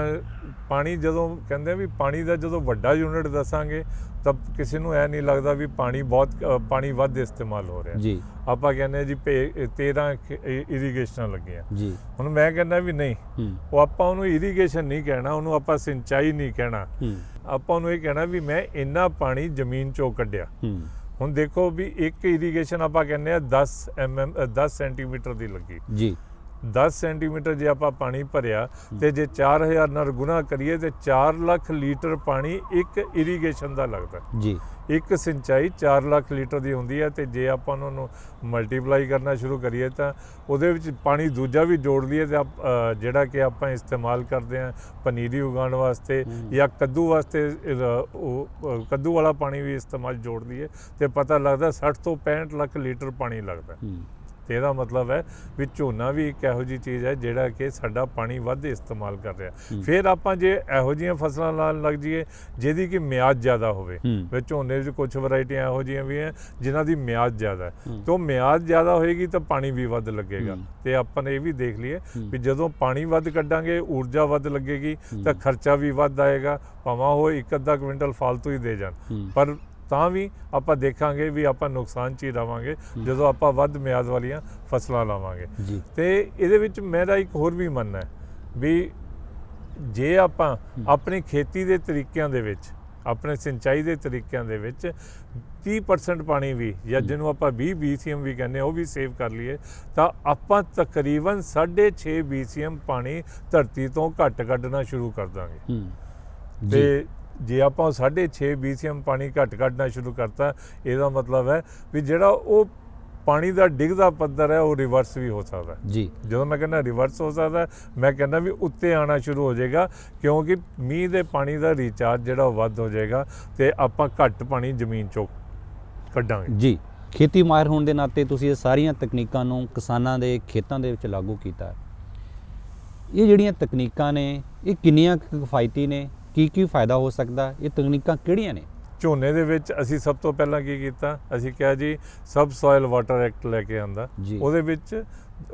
ਪਾਣੀ ਜਦੋਂ ਕਹਿੰਦੇ ਆ ਵੀ ਪਾਣੀ ਦਾ ਜਦੋਂ ਵੱਡਾ ਯੂਨਿਟ ਦੱਸਾਂਗੇ ਤਾਂ ਕਿਸੇ ਨੂੰ ਐ ਨਹੀਂ ਲੱਗਦਾ ਵੀ ਪਾਣੀ ਬਹੁਤ ਪਾਣੀ ਵੱਧ ਇਸਤੇਮਾਲ ਹੋ ਰਿਹਾ। ਜੀ। ਆਪਾਂ ਕਹਿੰਦੇ ਆ ਜੀ ਭੇ- 13 ਇਰੀਗੇਸ਼ਨਾਂ ਲੱਗੀਆਂ। ਜੀ। ਹੁਣ ਮੈਂ ਕਹਿੰਦਾ ਵੀ ਨਹੀਂ ਉਹ ਆਪਾਂ ਉਹਨੂੰ ਇਰੀਗੇਸ਼ਨ ਨਹੀਂ ਕਹਿਣਾ ਉਹਨੂੰ ਆਪਾਂ ਸਿੰਚਾਈ ਨਹੀਂ ਕਹਿਣਾ। ਆਪਾਂ ਉਹਨੂੰ ਇਹ ਕਹਿਣਾ ਵੀ ਮੈਂ ਇੰਨਾ ਪਾਣੀ ਜ਼ਮੀਨ ਚੋਂ ਕੱਢਿਆ। ਹੁਣ ਦੇਖੋ ਵੀ ਇੱਕ ਇਰੀਗੇਸ਼ਨ ਆਪਾਂ ਕਹਿੰਦੇ ਆ 10 ਐਮਐਮ 10 ਸੈਂਟੀਮੀਟਰ ਦੀ ਲੱਗੀ। ਜੀ। 10 ਸੈਂਟੀਮੀਟਰ ਜੇ ਆਪਾਂ ਪਾਣੀ ਭਰਿਆ ਤੇ ਜੇ 4000 ਨਾਲ ਗੁਣਾ ਕਰੀਏ ਤੇ 4 ਲੱਖ ਲੀਟਰ ਪਾਣੀ ਇੱਕ ਇਰੀਗੇਸ਼ਨ ਦਾ ਲੱਗਦਾ। ਜੀ। ਇੱਕ ਸਿੰਚਾਈ 4 ਲੱਖ ਲੀਟਰ ਦੀ ਹੁੰਦੀ ਹੈ ਤੇ ਜੇ ਆਪਾਂ ਉਹਨਾਂ ਨੂੰ ਮਲਟੀਪਲਾਈ ਕਰਨਾ ਸ਼ੁਰੂ ਕਰੀਏ ਤਾਂ ਉਹਦੇ ਵਿੱਚ ਪਾਣੀ ਦੂਜਾ ਵੀ ਜੋੜ ਲਈਏ ਤੇ ਜਿਹੜਾ ਕਿ ਆਪਾਂ ਇਸਤੇਮਾਲ ਕਰਦੇ ਹਾਂ ਪਨੀਰੀ ਉਗਾਉਣ ਵਾਸਤੇ। ਜਾਂ ਕੱਦੂ ਵਾਸਤੇ ਉਹ ਕੱਦੂ ਵਾਲਾ ਪਾਣੀ ਵੀ ਇਸਤੇਮਾਲ ਜੋੜ ਲਈਏ ਤੇ ਪਤਾ ਲੱਗਦਾ 60 ਤੋਂ 65 ਲੱਖ ਲੀਟਰ ਪਾਣੀ ਲੱਗਦਾ। ਹੂੰ। ਤੇ ਇਹਦਾ ਮਤਲਬ ਹੈ ਵੀ ਝੋਨਾ ਵੀ ਇੱਕ ਇਹੋ ਜੀ ਚੀਜ਼ ਹੈ ਜਿਹੜਾ ਕਿ ਸਾਡਾ ਪਾਣੀ ਵੱਧ ਇਸਤੇਮਾਲ ਕਰ ਰਿਹਾ। ਫਿਰ ਆਪਾਂ ਜੇ ਇਹੋ ਜੀਆਂ ਫਸਲਾਂ ਲਾਉਣ ਲੱਗ ਜਾਈਏ ਜਿਹਦੀ ਕਿ ਮਿਆਦ ਜ਼ਿਆਦਾ ਹੋਵੇ ਵੀ ਝੋਨੇ 'ਚ ਕੁਝ ਵੈਰਾਈਟੀਆਂ ਇਹੋ ਜਿਹੀਆਂ ਵੀ ਹੈ ਜਿਨ੍ਹਾਂ ਦੀ ਮਿਆਦ ਜ਼ਿਆਦਾ ਹੈ। ਤੋਂ ਮਿਆਦ ਜ਼ਿਆਦਾ ਹੋਏਗੀ ਤਾਂ ਪਾਣੀ ਵੀ ਵੱਧ ਲੱਗੇਗਾ। ਤੇ ਆਪਾਂ ਨੇ ਇਹ ਵੀ ਦੇਖ ਲਈਏ। ਵੀ ਜਦੋਂ ਪਾਣੀ ਵੱਧ ਕੱਢਾਂਗੇ ਊਰਜਾ ਵੱਧ ਲੱਗੇਗੀ। ਤਾਂ ਖਰਚਾ ਵੀ ਵੱਧ ਆਏਗਾ ਭਾਵੇਂ ਉਹ ਇੱਕ ਅੱਧਾ ਕੁਇੰਟਲ ਫालतू ਹੀ ਦੇ ਜਾਣ ਪਰ ਤਾਂ ਵੀ ਆਪਾਂ ਦੇਖਾਂਗੇ ਵੀ ਆਪਾਂ ਨੁਕਸਾਨ 'ਚ ਹੀ ਰਵਾਂਗੇ ਜਦੋਂ ਆਪਾਂ ਵੱਧ ਮਿਆਦ ਵਾਲੀਆਂ ਫਸਲਾਂ ਲਾਵਾਂਗੇ। ਤੇ ਇਹਦੇ ਵਿੱਚ ਮੇਰਾ ਇੱਕ ਹੋਰ ਵੀ ਮੰਨਣਾ ਹੈ ਵੀ ਜੇ ਆਪਾਂ ਆਪਣੀ ਖੇਤੀ ਦੇ ਤਰੀਕਿਆਂ ਦੇ ਵਿੱਚ ਆਪਣੇ ਸਿੰਚਾਈ ਦੇ ਤਰੀਕਿਆਂ ਦੇ ਵਿੱਚ 30% ਪਾਣੀ ਵੀ ਜਾਂ ਜਿਹਨੂੰ ਆਪਾਂ 20 BCM ਵੀ ਕਹਿੰਦੇ ਉਹ ਵੀ ਸੇਵ ਕਰ ਲਈਏ ਤਾਂ ਆਪਾਂ ਤਕਰੀਬਨ 6.5 BCM ਪਾਣੀ ਧਰਤੀ ਤੋਂ ਘੱਟ ਕੱਢਣਾ ਸ਼ੁਰੂ ਕਰ ਦਾਂਗੇ। ਤੇ ਜੀ ਆਪਾਂ 6.5 BCM ਪਾਣੀ ਘੱਟ ਕੱਢਣਾ ਸ਼ੁਰੂ ਕਰਤਾ ਇਹਦਾ ਮਤਲਬ ਹੈ ਵੀ ਜਿਹੜਾ ਉਹ ਪਾਣੀ ਦਾ ਡਿੱਗਦਾ ਪੱਧਰ ਹੈ ਉਹ ਰਿਵਰਸ ਵੀ ਹੋ ਸਕਦਾ। ਜੀ ਜਦੋਂ ਮੈਂ ਕਹਿੰਦਾ ਰਿਵਰਸ ਹੋ ਸਕਦਾ ਮੈਂ ਕਹਿੰਦਾ ਵੀ ਉੱਤੇ ਆਣਾ ਸ਼ੁਰੂ ਹੋ ਜਾਏਗਾ ਕਿਉਂਕਿ ਮੀਂਹ ਦੇ ਪਾਣੀ ਦਾ ਰੀਚਾਰਜ ਜਿਹੜਾ ਵੱਧ ਹੋ ਜਾਏਗਾ ਤੇ ਆਪਾਂ ਘੱਟ ਪਾਣੀ ਜ਼ਮੀਨ ਚੋਂ ਕੱਢਾਂਗੇ ਜੀ ਖੇਤੀ ਮਾਹਿਰ ਹੋਣ ਦੇ ਨਾਤੇ ਤੁਸੀਂ ਇਹ ਸਾਰੀਆਂ ਤਕਨੀਕਾਂ ਨੂੰ ਕਿਸਾਨਾਂ ਦੇ ਖੇਤਾਂ ਦੇ ਵਿੱਚ ਲਾਗੂ ਕੀਤਾ। ਇਹ ਜਿਹੜੀਆਂ ਤਕਨੀਕਾਂ ਨੇ ਇਹ ਕਿੰਨੀਆਂ ਕਿਫਾਇਤੀ ਨੇ ਕੀ ਕੀ ਫਾਇਦਾ ਹੋ ਸਕਦਾ? ਇਹ ਤਕਨੀਕਾਂ ਕਿਹੜੀਆਂ ਨੇ? ਝੋਨੇ ਦੇ ਵਿੱਚ ਅਸੀਂ ਸਭ ਤੋਂ ਪਹਿਲਾਂ ਕੀ ਕੀਤਾ? ਅਸੀਂ ਕਿਹਾ ਜੀ ਸਬ ਸੋਇਲ ਵਾਟਰ ਐਕਟ ਲੈ ਕੇ ਆਂਦਾ। ਉਹਦੇ ਵਿੱਚ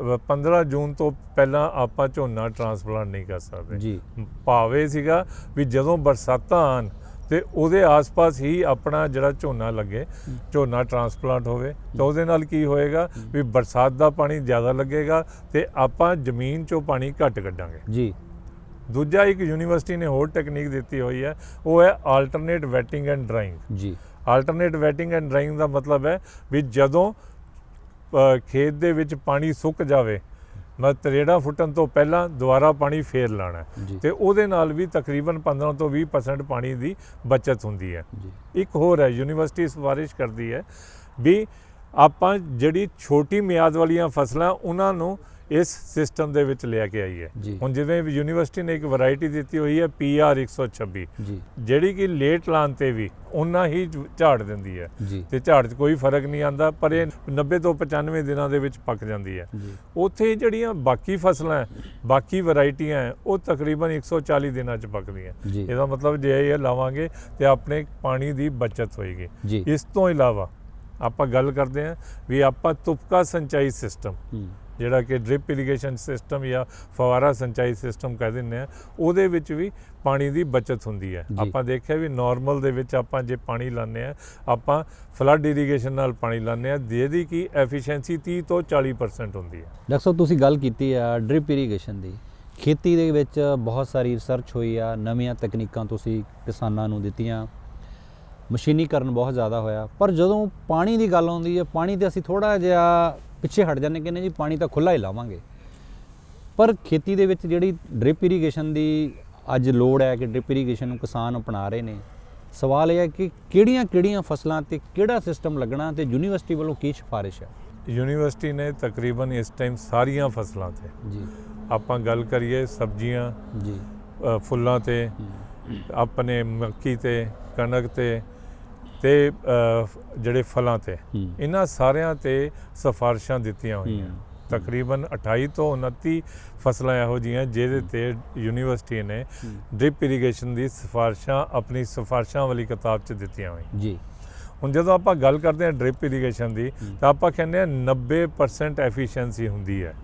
ਅ, 15 ਜੂਨ ਤੋਂ ਪਹਿਲਾਂ ਆਪਾਂ ਝੋਨਾ ਟ੍ਰਾਂਸਪਲਾਂਟ ਨਹੀਂ ਕਰ ਸਕਦੇ। ਜੀ। ਭਾਵੇਂ ਸੀਗਾ ਵੀ ਜਦੋਂ ਬਰਸਾਤਾਂ ਆਣ ਤੇ ਉਹਦੇ ਆਸ-ਪਾਸ ਹੀ ਆਪਣਾ ਜਿਹੜਾ ਝੋਨਾ ਲੱਗੇ ਝੋਨਾ ਟ੍ਰਾਂਸਪਲਾਂਟ ਹੋਵੇ ਤਾਂ ਉਹਦੇ ਨਾਲ ਕੀ ਹੋਏਗਾ ਵੀ ਬਰਸਾਤ ਦਾ ਪਾਣੀ ਜ਼ਿਆਦਾ ਲੱਗੇਗਾ ਤੇ ਆਪਾਂ ਜ਼ਮੀਨ 'ਚੋਂ ਪਾਣੀ ਘੱਟ ਕੱਢਾਂਗੇ। ਜੀ। ਦੂਜਾ ਇੱਕ ਯੂਨੀਵਰਸਿਟੀ ਨੇ ਹੋਰ ਟੈਕਨੀਕ ਦਿੱਤੀ ਹੋਈ ਹੈ ਉਹ ਹੈ ਆਲਟਰਨੇਟ ਵੈਟਿੰਗ ਐਂਡ ਡਰਾਈਂਗ ਜੀ। ਆਲਟਰਨੇਟ ਵੈਟਿੰਗ ਐਂਡ ਡਰਾਈਂਗ ਦਾ ਮਤਲਬ ਹੈ ਵੀ ਜਦੋਂ ਖੇਤ ਦੇ ਵਿੱਚ ਪਾਣੀ ਸੁੱਕ ਜਾਵੇ ਮਤਲਬ ਤਰੇੜਾ ਫੁੱਟਣ ਤੋਂ ਪਹਿਲਾਂ ਦੁਬਾਰਾ ਪਾਣੀ ਫੇਰ ਲਾਣਾ ਤੇ ਉਹਦੇ ਨਾਲ ਵੀ ਤਕਰੀਬਨ 15 ਤੋਂ 20% ਪਾਣੀ ਦੀ ਬਚਤ ਹੁੰਦੀ ਹੈ। ਇੱਕ ਹੋਰ ਹੈ ਯੂਨੀਵਰਸਿਟੀ ਸਿਫਾਰਿਸ਼ ਕਰਦੀ ਹੈ ਵੀ ਆਪਾਂ ਜਿਹੜੀ ਛੋਟੀ ਮਿਆਦ ਵਾਲੀਆਂ ਫਸਲਾਂ ਉਹਨਾਂ ਨੂੰ ਇਸ ਸਿਸਟਮ ਦੇ ਵਿੱਚ ਲਿਆ ਕੇ ਆਈ ਹੈ। ਹੁਣ ਜਿਵੇਂ ਯੂਨੀਵਰਸਿਟੀ ਨੇ ਇੱਕ ਵੈਰਾਈਟੀ ਦਿੱਤੀ ਹੋਈ ਹੈ PR 126 ਜੀ। ਜਿਹੜੀ ਕਿ ਲੇਟ ਲਾਉਣ ਤੇ ਵੀ ਉਨਾ ਹੀ ਝਾੜ ਦਿੰਦੀ ਹੈ। ਤੇ ਝਾੜ 'ਚ ਕੋਈ ਫ਼ਰਕ ਨਹੀਂ ਆਂਦਾ ਪਰ ਇਹ 90 ਤੋਂ 95 ਦਿਨਾਂ ਦੇ ਵਿੱਚ ਪੱਕ ਜਾਂਦੀ ਹੈ। ਉੱਥੇ ਜਿਹੜੀਆਂ ਬਾਕੀ ਫਸਲਾਂ ਹੈ, ਬਾਕੀ ਵੈਰਾਈਟੀਆਂ ਉਹ ਤਕਰੀਬਨ 140 ਦਿਨਾਂ 'ਚ ਪੱਕਦੀਆਂ। ਇਹਦਾ ਮਤਲਬ ਜੇ ਇਹ ਲਾਵਾਂਗੇ ਤੇ ਆਪਣੇ ਪਾਣੀ ਦੀ ਬਚਤ ਹੋਏਗੀ। ਇਸ ਤੋਂ ਇਲਾਵਾ ਆਪਾਂ ਗੱਲ ਕਰਦੇ ਹਾਂ ਵੀ ਆਪਾਂ ਤੁਪਕਾ ਸਿੰਚਾਈ ਸਿਸਟਮ ਜਿਹੜਾ ਕਿ ਡ੍ਰਿਪ ਇਰੀਗੇਸ਼ਨ ਸਿਸਟਮ ਜਾਂ ਫਵਾਰਾ ਸਿੰਚਾਈ ਸਿਸਟਮ ਕਹਿ ਦਿੰਦੇ ਆ ਉਹਦੇ ਵਿੱਚ ਵੀ ਪਾਣੀ ਦੀ ਬਚਤ ਹੁੰਦੀ ਹੈ। ਆਪਾਂ ਦੇਖਿਆ ਵੀ ਨਾਰਮਲ ਦੇ ਵਿੱਚ ਆਪਾਂ ਜੇ ਪਾਣੀ ਲਾਉਂਦੇ ਆ ਆਪਾਂ ਫਲੱਡ ਇਰੀਗੇਸ਼ਨ ਨਾਲ ਪਾਣੀ ਲਾਉਂਦੇ ਆ ਜਿਹਦੀ ਕੀ ਐਫੀਸ਼ੀਐਂਸੀ 30 ਤੋਂ 40% ਹੁੰਦੀ ਹੈ। ਡਾਕਟਰ ਸਾਹਿਬ ਤੁਸੀਂ ਗੱਲ ਕੀਤੀ ਆ ਡ੍ਰਿਪ ਇਰੀਗੇਸ਼ਨ ਦੀ। ਖੇਤੀ ਦੇ ਵਿੱਚ ਬਹੁਤ ਸਾਰੀ ਰਿਸਰਚ ਹੋਈ ਆ ਨਵੀਆਂ ਤਕਨੀਕਾਂ ਤੁਸੀਂ ਕਿਸਾਨਾਂ ਨੂੰ ਦਿੱਤੀਆਂ। ਮਸ਼ੀਨੀਕਰਨ ਬਹੁਤ ਜ਼ਿਆਦਾ ਹੋਇਆ। ਪਰ ਜਦੋਂ ਪਾਣੀ ਦੀ ਗੱਲ ਆਉਂਦੀ ਹੈ ਪਾਣੀ ਤੇ ਅਸੀਂ ਥੋੜਾ ਜਿਹਾ ਪਿੱਛੇ ਹਟ ਜਾਂਦੇ ਕਹਿੰਦੇ ਜੀ ਪਾਣੀ ਤਾਂ ਖੁੱਲਾ ਹੀ ਲਾਵਾਂਗੇ। ਪਰ ਖੇਤੀ ਦੇ ਵਿੱਚ ਜਿਹੜੀ ਡ੍ਰਿਪ ਇਰੀਗੇਸ਼ਨ ਦੀ ਅੱਜ ਲੋੜ ਹੈ ਕਿ ਡ੍ਰਿਪ ਇਰੀਗੇਸ਼ਨ ਨੂੰ ਕਿਸਾਨ ਅਪਣਾ ਰਹੇ ਨੇ ਸਵਾਲ ਇਹ ਹੈ ਕਿ ਕਿਹੜੀਆਂ-ਕਿਹੜੀਆਂ ਫਸਲਾਂ ਤੇ ਕਿਹੜਾ ਸਿਸਟਮ ਲੱਗਣਾ ਤੇ ਯੂਨੀਵਰਸਿਟੀ ਵੱਲੋਂ ਕੀ ਸਿਫਾਰਿਸ਼ ਹੈ? ਯੂਨੀਵਰਸਿਟੀ ਨੇ ਤਕਰੀਬਨ ਇਸ ਟਾਈਮ ਸਾਰੀਆਂ ਫਸਲਾਂ ਤੇ। ਜੀ। ਆਪਾਂ ਗੱਲ ਕਰੀਏ ਸਬਜ਼ੀਆਂ ਜੀ। ਫੁੱਲਾਂ ਤੇ ਆਪਣੇ ਮੱਕੀ ਤੇ ਕਣਕ ਤੇ ਤੇ ਜਿਹੜੇ ਫਲਾਂ ਤੇ ਇਹਨਾਂ ਸਾਰਿਆਂ ਤੇ ਸਿਫਾਰਿਸ਼ਾਂ ਦਿੱਤੀਆਂ ਹੋਈਆਂ। ਤਕਰੀਬਨ 28 ਤੋਂ 29 ਫਸਲਾਂ ਇਹੋ ਜਿਹੀਆਂ ਜਿਹਦੇ ਤੇ ਯੂਨੀਵਰਸਿਟੀ ਨੇ। ਡ੍ਰਿਪ ਇਰੀਗੇਸ਼ਨ ਦੀ ਸਿਫਾਰਿਸ਼ਾਂ ਆਪਣੀ ਸਿਫਾਰਿਸ਼ਾਂ ਵਾਲੀ ਕਿਤਾਬ 'ਚ ਦਿੱਤੀਆਂ ਹੋਈਆਂ। ਜੀ। ਹੁਣ ਜਦੋਂ ਆਪਾਂ ਗੱਲ ਕਰਦੇ ਹਾਂ ਡ੍ਰਿਪ ਇਰੀਗੇਸ਼ਨ ਦੀ। ਤਾਂ ਆਪਾਂ ਕਹਿੰਦੇ ਹਾਂ 90% ਐਫੀਸ਼ੀਐਂਸੀ ਹੁੰਦੀ ਹੈ।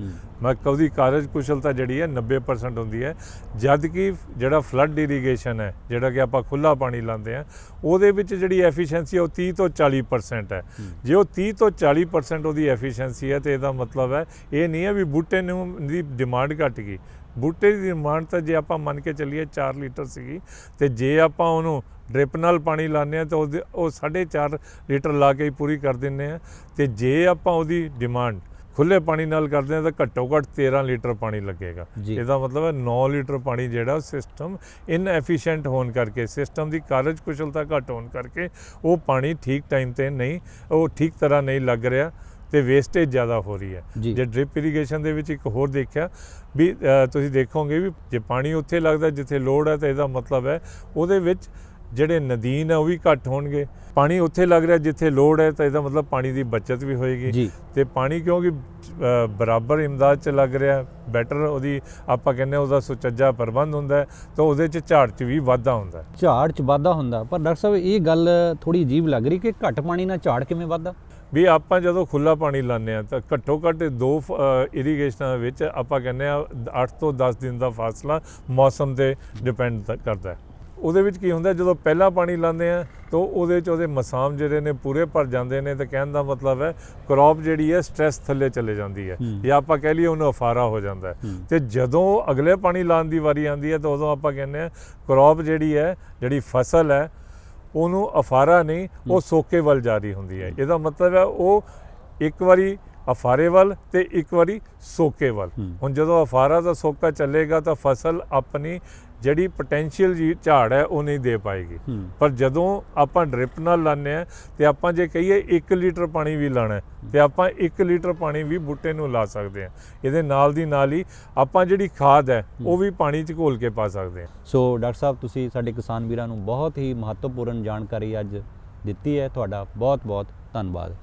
ਮੈਂ ਉਹਦੀ ਕਾਰਜ ਕੁਸ਼ਲਤਾ ਜਿਹੜੀ ਹੈ 90% ਹੁੰਦੀ ਹੈ। ਜਦ ਕਿ ਜਿਹੜਾ ਫਲੱਡ ਇਰੀਗੇਸ਼ਨ ਹੈ ਜਿਹੜਾ ਕਿ ਆਪਾਂ ਖੁੱਲਾ ਪਾਣੀ ਲਾਉਂਦੇ ਆ ਉਹਦੇ ਵਿੱਚ ਜਿਹੜੀ ਐਫੀਸ਼ੀਐਂਸੀ ਉਹ 30 ਤੋਂ 40% ਹੈ। ਹੂੰ। ਜੇ ਉਹ 30 ਤੋਂ 40% ਉਹਦੀ ਐਫੀਸ਼ੀਐਂਸੀ ਹੈ ਤੇ ਇਹਦਾ ਮਤਲਬ ਹੈ ਇਹ ਨਹੀਂ ਹੈ ਵੀ ਬੂਟੇ ਨੂੰ ਦੀ ਡਿਮਾਂਡ ਘਟ ਗਈ। ਬੂਟੇ ਦੀ ਡਿਮਾਂਡ ਤਾਂ ਜੇ ਆਪਾਂ ਮੰਨ ਕੇ ਚੱਲੀਏ 4 ਲੀਟਰ ਸੀਗੀ ਤੇ ਜੇ ਆਪਾਂ ਉਹਨੂੰ ਡ੍ਰਿਪ ਨਾਲ ਪਾਣੀ ਲਾਉਂਦੇ ਆ ਤਾਂ ਉਹਦੇ ਉਹ 4.5 ਲੀਟਰ ਲਾ ਕੇ ਹੀ ਪੂਰੀ ਕਰ ਦਿੰਦੇ ਆ ਤੇ ਜੇ ਆਪਾਂ ਉਹਦੀ ਡਿਮਾਂਡ ਖੁੱਲੇ ਪਾਣੀ ਨਾਲ ਕਰਦੇ ਆ ਤਾਂ ਘੱਟੋ ਘੱਟ 13 ਲੀਟਰ ਪਾਣੀ ਲੱਗੇਗਾ। ਇਹਦਾ ਮਤਲਬ ਹੈ 9 ਲੀਟਰ ਪਾਣੀ ਜਿਹੜਾ ਸਿਸਟਮ ਇਨਐਫੀਸ਼ੀਐਂਟ ਹੋਣ ਕਰਕੇ ਸਿਸਟਮ ਦੀ ਕਾਰਜ ਕੁਸ਼ਲਤਾ ਘੱਟ ਹੋਣ ਕਰਕੇ ਉਹ ਪਾਣੀ ਠੀਕ ਟਾਈਮ ਤੇ ਨਹੀਂ ਉਹ ਠੀਕ ਤਰ੍ਹਾਂ ਨਹੀਂ ਲੱਗ ਰਿਹਾ ਤੇ ਵੇਸਟੇਜ ਜ਼ਿਆਦਾ ਹੋ ਰਹੀ ਹੈ। ਜੀ। ਡ੍ਰਿਪ ਇਰੀਗੇਸ਼ਨ ਦੇ ਵਿੱਚ ਇੱਕ ਹੋਰ ਦੇਖਿਆ ਵੀ ਤੁਸੀਂ ਦੇਖੋਗੇ ਵੀ ਜੇ ਪਾਣੀ ਉੱਥੇ ਲੱਗਦਾ ਜਿੱਥੇ ਲੋੜ ਹੈ ਤਾਂ ਇਹਦਾ ਮਤਲਬ ਹੈ ਉਹਦੇ ਵਿੱਚ ਜਿਹੜੇ ਨਦੀਨ ਹੈ ਉਹ ਵੀ ਘੱਟ ਹੋਣਗੇ। ਪਾਣੀ ਉੱਥੇ ਲੱਗ ਰਿਹਾ ਜਿੱਥੇ ਲੋੜ ਹੈ ਤਾਂ ਇਹਦਾ ਮਤਲਬ ਪਾਣੀ ਦੀ ਬਚਤ ਵੀ ਹੋਏਗੀ। ਤੇ ਪਾਣੀ ਕਿਉਂਕਿ ਬਰਾਬਰ ਇਮਦਾਦ ਚ ਲੱਗ ਰਿਹਾ ਬੈਟਰ ਉਹਦੀ ਆਪਾਂ ਕਹਿੰਦੇ ਉਹਦਾ ਸੁਚੱਜਾ ਪ੍ਰਬੰਧ ਹੁੰਦਾ ਤਾਂ ਉਹਦੇ ਚ ਝਾੜ ਚ ਵੀ ਵਾਧਾ ਹੁੰਦਾ ਝਾੜ ਚ ਵਾਧਾ ਹੁੰਦਾ ਪਰ ਡਾਕਟਰ ਸਾਹਿਬ ਇਹ ਗੱਲ ਥੋੜੀ ਅਜੀਬ ਲੱਗ ਰਹੀ ਕਿ ਘੱਟ ਪਾਣੀ ਨਾਲ ਝਾੜ ਕਿਵੇਂ ਵਾਧਾ? ਵੀ ਆਪਾਂ ਜਦੋਂ ਖੁੱਲਾ ਪਾਣੀ ਲਾਉਂਦੇ ਆ ਤਾਂ ਘੱਟੋ ਘੱਟ ਦੋ ਇਰੀਗੇਸ਼ਨਾਂ ਵਿੱਚ ਆਪਾਂ ਕਹਿੰਦੇ ਆ 8 ਤੋਂ 10 ਦਿਨ ਦਾ ਫਾਸਲਾ ਮੌਸਮ ਤੇ ਡਿਪੈਂਡ ਕਰਦਾ ਹੈ। ਉਹਦੇ ਵਿੱਚ ਕੀ ਹੁੰਦਾ ਜਦੋਂ ਪਹਿਲਾ ਪਾਣੀ ਲਾਉਂਦੇ ਆ ਤਾਂ ਉਹਦੇ ਵਿੱਚ ਉਹਦੇ ਮਸਾਮ ਜਿਹੜੇ ਨੇ ਪੂਰੇ ਭਰ ਜਾਂਦੇ ਨੇ ਤਾਂ ਕਹਿਣ ਦਾ ਮਤਲਬ ਹੈ ਕ੍ਰੌਪ ਜਿਹੜੀ ਹੈ ਸਟ੍ਰੈਸ ਥੱਲੇ ਚਲੇ ਜਾਂਦੀ ਹੈ। ਜਾਂ ਆਪਾਂ ਕਹਿ ਲਈਏ ਉਹਨੂੰ ਅਫਾਰਾ ਹੋ ਜਾਂਦਾ ਹੈ। ਤੇ ਜਦੋਂ ਅਗਲੇ ਪਾਣੀ ਲਾਉਣ ਦੀ ਵਾਰੀ ਆਉਂਦੀ ਹੈ ਤਾਂ ਉਦੋਂ ਆਪਾਂ ਕਹਿੰਦੇ ਆ ਕ੍ਰੌਪ ਜਿਹੜੀ ਹੈ ਜਿਹੜੀ ਫਸਲ ਹੈ ਉਹਨੂੰ ਅਫਾਰਾ ਨਹੀਂ ਉਹ ਸੋਕੇ ਵੱਲ ਜਾਰੀ ਹੁੰਦੀ ਹੈ ਇਹਦਾ ਮਤਲਬ ਹੈ ਉਹ ਇੱਕ ਵਾਰੀ ਅਫਾਰੇ ਵੱਲ ਤੇ ਇੱਕ ਵਾਰੀ ਸੋਕੇ ਵੱਲ। ਹੁਣ ਜਦੋਂ ਅਫਾਰਾ ਦਾ ਸੋਕਾ ਚੱਲੇਗਾ ਤਾਂ ਫਸਲ ਆਪਣੀ ਜਿਹੜੀ ਪੋਟੈਂਸ਼ੀਅਲ ਜੀ ਝਾੜ ਹੈ ਉਹ ਨਹੀਂ ਦੇ ਪਾਏਗੀ। ਪਰ ਜਦੋਂ ਆਪਾਂ ਡ੍ਰਿਪ ਨਾਲ ਲਾਉਂਦੇ ਆ ਤੇ ਆਪਾਂ ਜੇ ਕਹੀਏ 1 ਲੀਟਰ ਪਾਣੀ ਵੀ ਲਾਣਾ ਤੇ ਆਪਾਂ 1 ਲੀਟਰ ਪਾਣੀ ਵੀ ਬੂਟੇ ਨੂੰ ਲਾ ਸਕਦੇ ਆ ਇਹਦੇ ਨਾਲ ਦੀ ਨਾਲ ਹੀ ਆਪਾਂ ਜਿਹੜੀ ਖਾਦ ਹੈ ਉਹ ਵੀ ਪਾਣੀ 'ਚ ਘੋਲ ਕੇ ਪਾ ਸਕਦੇ ਆ ਸੋ ਡਾਕਟਰ ਸਾਹਿਬ ਤੁਸੀਂ ਸਾਡੇ ਕਿਸਾਨ ਵੀਰਾਂ ਨੂੰ ਬਹੁਤ ਹੀ ਮਹੱਤਵਪੂਰਨ ਜਾਣਕਾਰੀ ਅੱਜ ਦਿੱਤੀ ਹੈ। ਤੁਹਾਡਾ ਬਹੁਤ ਬਹੁਤ ਧੰਨਵਾਦ।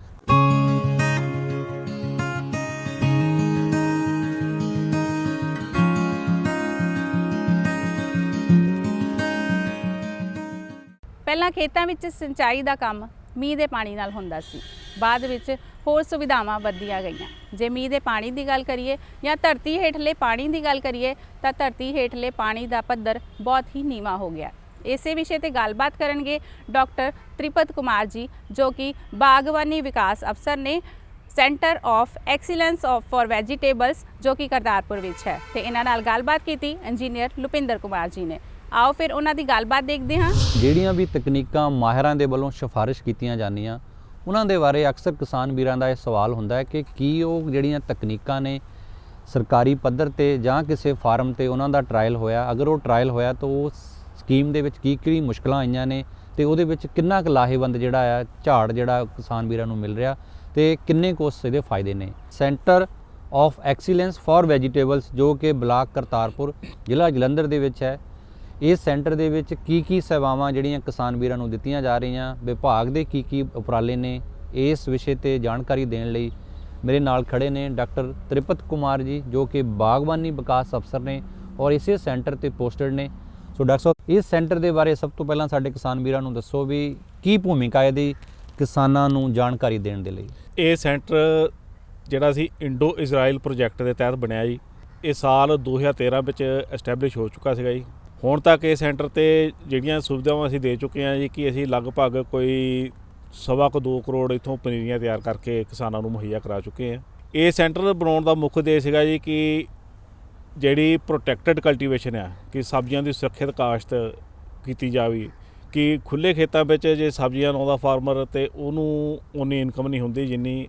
ਪਹਿਲਾਂ ਖੇਤਾਂ ਵਿੱਚ ਸਿੰਚਾਈ ਦਾ ਕੰਮ ਮੀਂਹ ਦੇ ਪਾਣੀ ਨਾਲ ਹੁੰਦਾ ਸੀ। ਬਾਅਦ ਵਿੱਚ ਹੋਰ ਸੁਵਿਧਾਵਾਂ ਵਧੀਆਂ ਗਈਆਂ। ਜੇ ਮੀਂਹ ਦੇ ਪਾਣੀ ਦੀ ਗੱਲ ਕਰੀਏ ਜਾਂ ਧਰਤੀ ਹੇਠਲੇ ਪਾਣੀ ਦੀ ਗੱਲ ਕਰੀਏ, ਤਾਂ ਧਰਤੀ ਹੇਠਲੇ ਪਾਣੀ ਦਾ ਪੱਧਰ ਬਹੁਤ ਹੀ ਨੀਵਾਂ ਹੋ ਗਿਆ। ਇਸੇ ਵਿਸ਼ੇ ਤੇ ਗੱਲਬਾਤ ਕਰਨਗੇ ਡਾਕਟਰ ਤ੍ਰਿਪਤ ਕੁਮਾਰ ਜੀ, ਜੋ ਕਿ ਬਾਗਬਾਨੀ ਵਿਕਾਸ ਅਫਸਰ ਨੇ centre of excellence of for vegetables, ਜੋ ਕਿ ਕਰਤਾਰਪੁਰ ਵਿੱਚ ਹੈ। ਤੇ ਇਹਨਾਂ ਨਾਲ ਗੱਲਬਾਤ ਕੀਤੀ ਇੰਜੀਨੀਅਰ ਲੁਪਿੰਦਰ ਕੁਮਾਰ ਜੀ ਨੇ। ਆਓ ਫਿਰ ਉਹਨਾਂ ਦੀ ਗੱਲਬਾਤ ਦੇਖਦੇ ਹਾਂ। ਜਿਹੜੀਆਂ ਵੀ ਤਕਨੀਕਾਂ ਮਾਹਿਰਾਂ ਦੇ ਵੱਲੋਂ ਸਿਫਾਰਿਸ਼ ਕੀਤੀਆਂ ਜਾਂਦੀਆਂ, ਉਹਨਾਂ ਦੇ ਬਾਰੇ ਅਕਸਰ ਕਿਸਾਨ ਵੀਰਾਂ ਦਾ ਇਹ ਸਵਾਲ ਹੁੰਦਾ ਹੈ ਕਿ ਕੀ ਉਹ ਜਿਹੜੀਆਂ ਤਕਨੀਕਾਂ ਨੇ ਸਰਕਾਰੀ ਪੱਧਰ ਤੇ ਜਾਂ ਕਿਸੇ ਫਾਰਮ ਤੇ ਉਹਨਾਂ ਦਾ ਟਰਾਇਲ ਹੋਇਆ? ਅਗਰ ਉਹ ਟਰਾਇਲ ਹੋਇਆ ਤਾਂ ਉਹ ਸਕੀਮ ਦੇ ਵਿੱਚ ਕੀ ਕੀ ਮੁਸ਼ਕਲਾਂ ਆਈਆਂ ਨੇ ਤੇ ਉਹਦੇ ਵਿੱਚ ਕਿੰਨਾ ਕੁ ਲਾਹੇਵੰਦ ਜਿਹੜਾ ਆ, ਝਾੜ ਜਿਹੜਾ ਕਿਸਾਨ ਵੀਰਾਂ ਨੂੰ ਮਿਲ ਰਿਹਾ ਤੇ ਕਿੰਨੇ ਕੁ ਉਸ ਦੇ ਫਾਇਦੇ ਨੇ? Centre of excellence for vegetables ਜੋ ਕਿ ਬਲਾਕ ਕਰਤਾਰਪੁਰ ਜ਼ਿਲ੍ਹਾ ਜਲੰਧਰ ਦੇ ਵਿੱਚ ਹੈ। ਇਸ ਸੈਂਟਰ ਦੇ ਵਿੱਚ ਕੀ ਕੀ ਸੇਵਾਵਾਂ ਜਿਹੜੀਆਂ ਕਿਸਾਨ ਵੀਰਾਂ ਨੂੰ ਦਿੱਤੀਆਂ ਜਾ ਰਹੀਆਂ, ਵਿਭਾਗ ਦੇ ਕੀ ਕੀ ਉਪਰਾਲੇ ਨੇ, ਇਸ ਵਿਸ਼ੇ ਤੇ ਜਾਣਕਾਰੀ ਦੇਣ ਲਈ ਮੇਰੇ ਨਾਲ ਖੜੇ ਨੇ ਡਾਕਟਰ ਤ੍ਰਿਪਤ ਕੁਮਾਰ ਜੀ, ਜੋ ਕਿ ਬਾਗਬਾਨੀ ਵਿਕਾਸ ਅਫਸਰ ਨੇ ਔਰ ਇਸੇ ਸੈਂਟਰ ਤੇ ਪੋਸਟਡ ਨੇ। ਸੋ ਡਾਕਟਰ ਸਾਹਿਬ, ਇਸ ਸੈਂਟਰ ਦੇ ਬਾਰੇ ਸਭ ਤੋਂ ਪਹਿਲਾਂ ਸਾਡੇ ਕਿਸਾਨ ਵੀਰਾਂ ਨੂੰ ਦੱਸੋ ਵੀ ਕੀ ਭੂਮਿਕਾ ਇਹਦੀ ਕਿਸਾਨਾਂ ਨੂੰ ਜਾਣਕਾਰੀ ਦੇਣ ਦੇ ਲਈ? ਇਹ ਸੈਂਟਰ ਜਿਹੜਾ ਸੀ ਇੰਡੋ ਇਜ਼ਰਾਈਲ ਪ੍ਰੋਜੈਕਟ ਦੇ ਤਹਿਤ ਬਣਿਆ ਜੀ। ਇਹ ਸਾਲ 2013 ਵਿੱਚ ਐਸਟੈਬਲਿਸ਼ ਹੋ ਚੁੱਕਾ ਸੀਗਾ ਜੀ। ਹੁਣ ਤੱਕ ਇਹ ਸੈਂਟਰ ਤੇ ਜਿਹੜੀਆਂ ਸੁਵਿਧਾਵਾਂ ਅਸੀਂ ਦੇ ਚੁੱਕੇ ਹਾਂ ਜੀ, ਕਿ ਅਸੀਂ ਲਗਭਗ ਕੋਈ ਸਵਾ ਕੁ 2 ਕਰੋੜ ਇਥੋਂ ਪਨੀਰੀਆਂ ਤਿਆਰ ਕਰਕੇ ਕਿਸਾਨਾਂ ਨੂੰ ਮੁਹੱਈਆ ਕਰਾ ਚੁੱਕੇ ਹਾਂ। ਇਹ ਸੈਂਟਰ ਬਣਾਉਣ ਦਾ ਮੁੱਖ ਉਦੇਸ਼ ਸੀਗਾ ਜੀ ਕਿ ਜਿਹੜੀ ਪ੍ਰੋਟੈਕਟਡ ਕਲਟੀਵੇਸ਼ਨ ਆ, ਕਿ ਸਬਜ਼ੀਆਂ ਦੀ ਸੁਰੱਖਿਅਤ ਕਾਸ਼ਤ ਕੀਤੀ ਜਾਵੇ, ਕਿ ਖੁੱਲੇ ਖੇਤਾਂ ਵਿੱਚ ਜੇ ਸਬਜ਼ੀਆਂ ਲਾਉਂਦਾ ਫਾਰਮਰ ਤੇ ਉਹਨੂੰ ਉਨੀ ਇਨਕਮ ਨਹੀਂ ਹੁੰਦੀ ਜਿੰਨੀ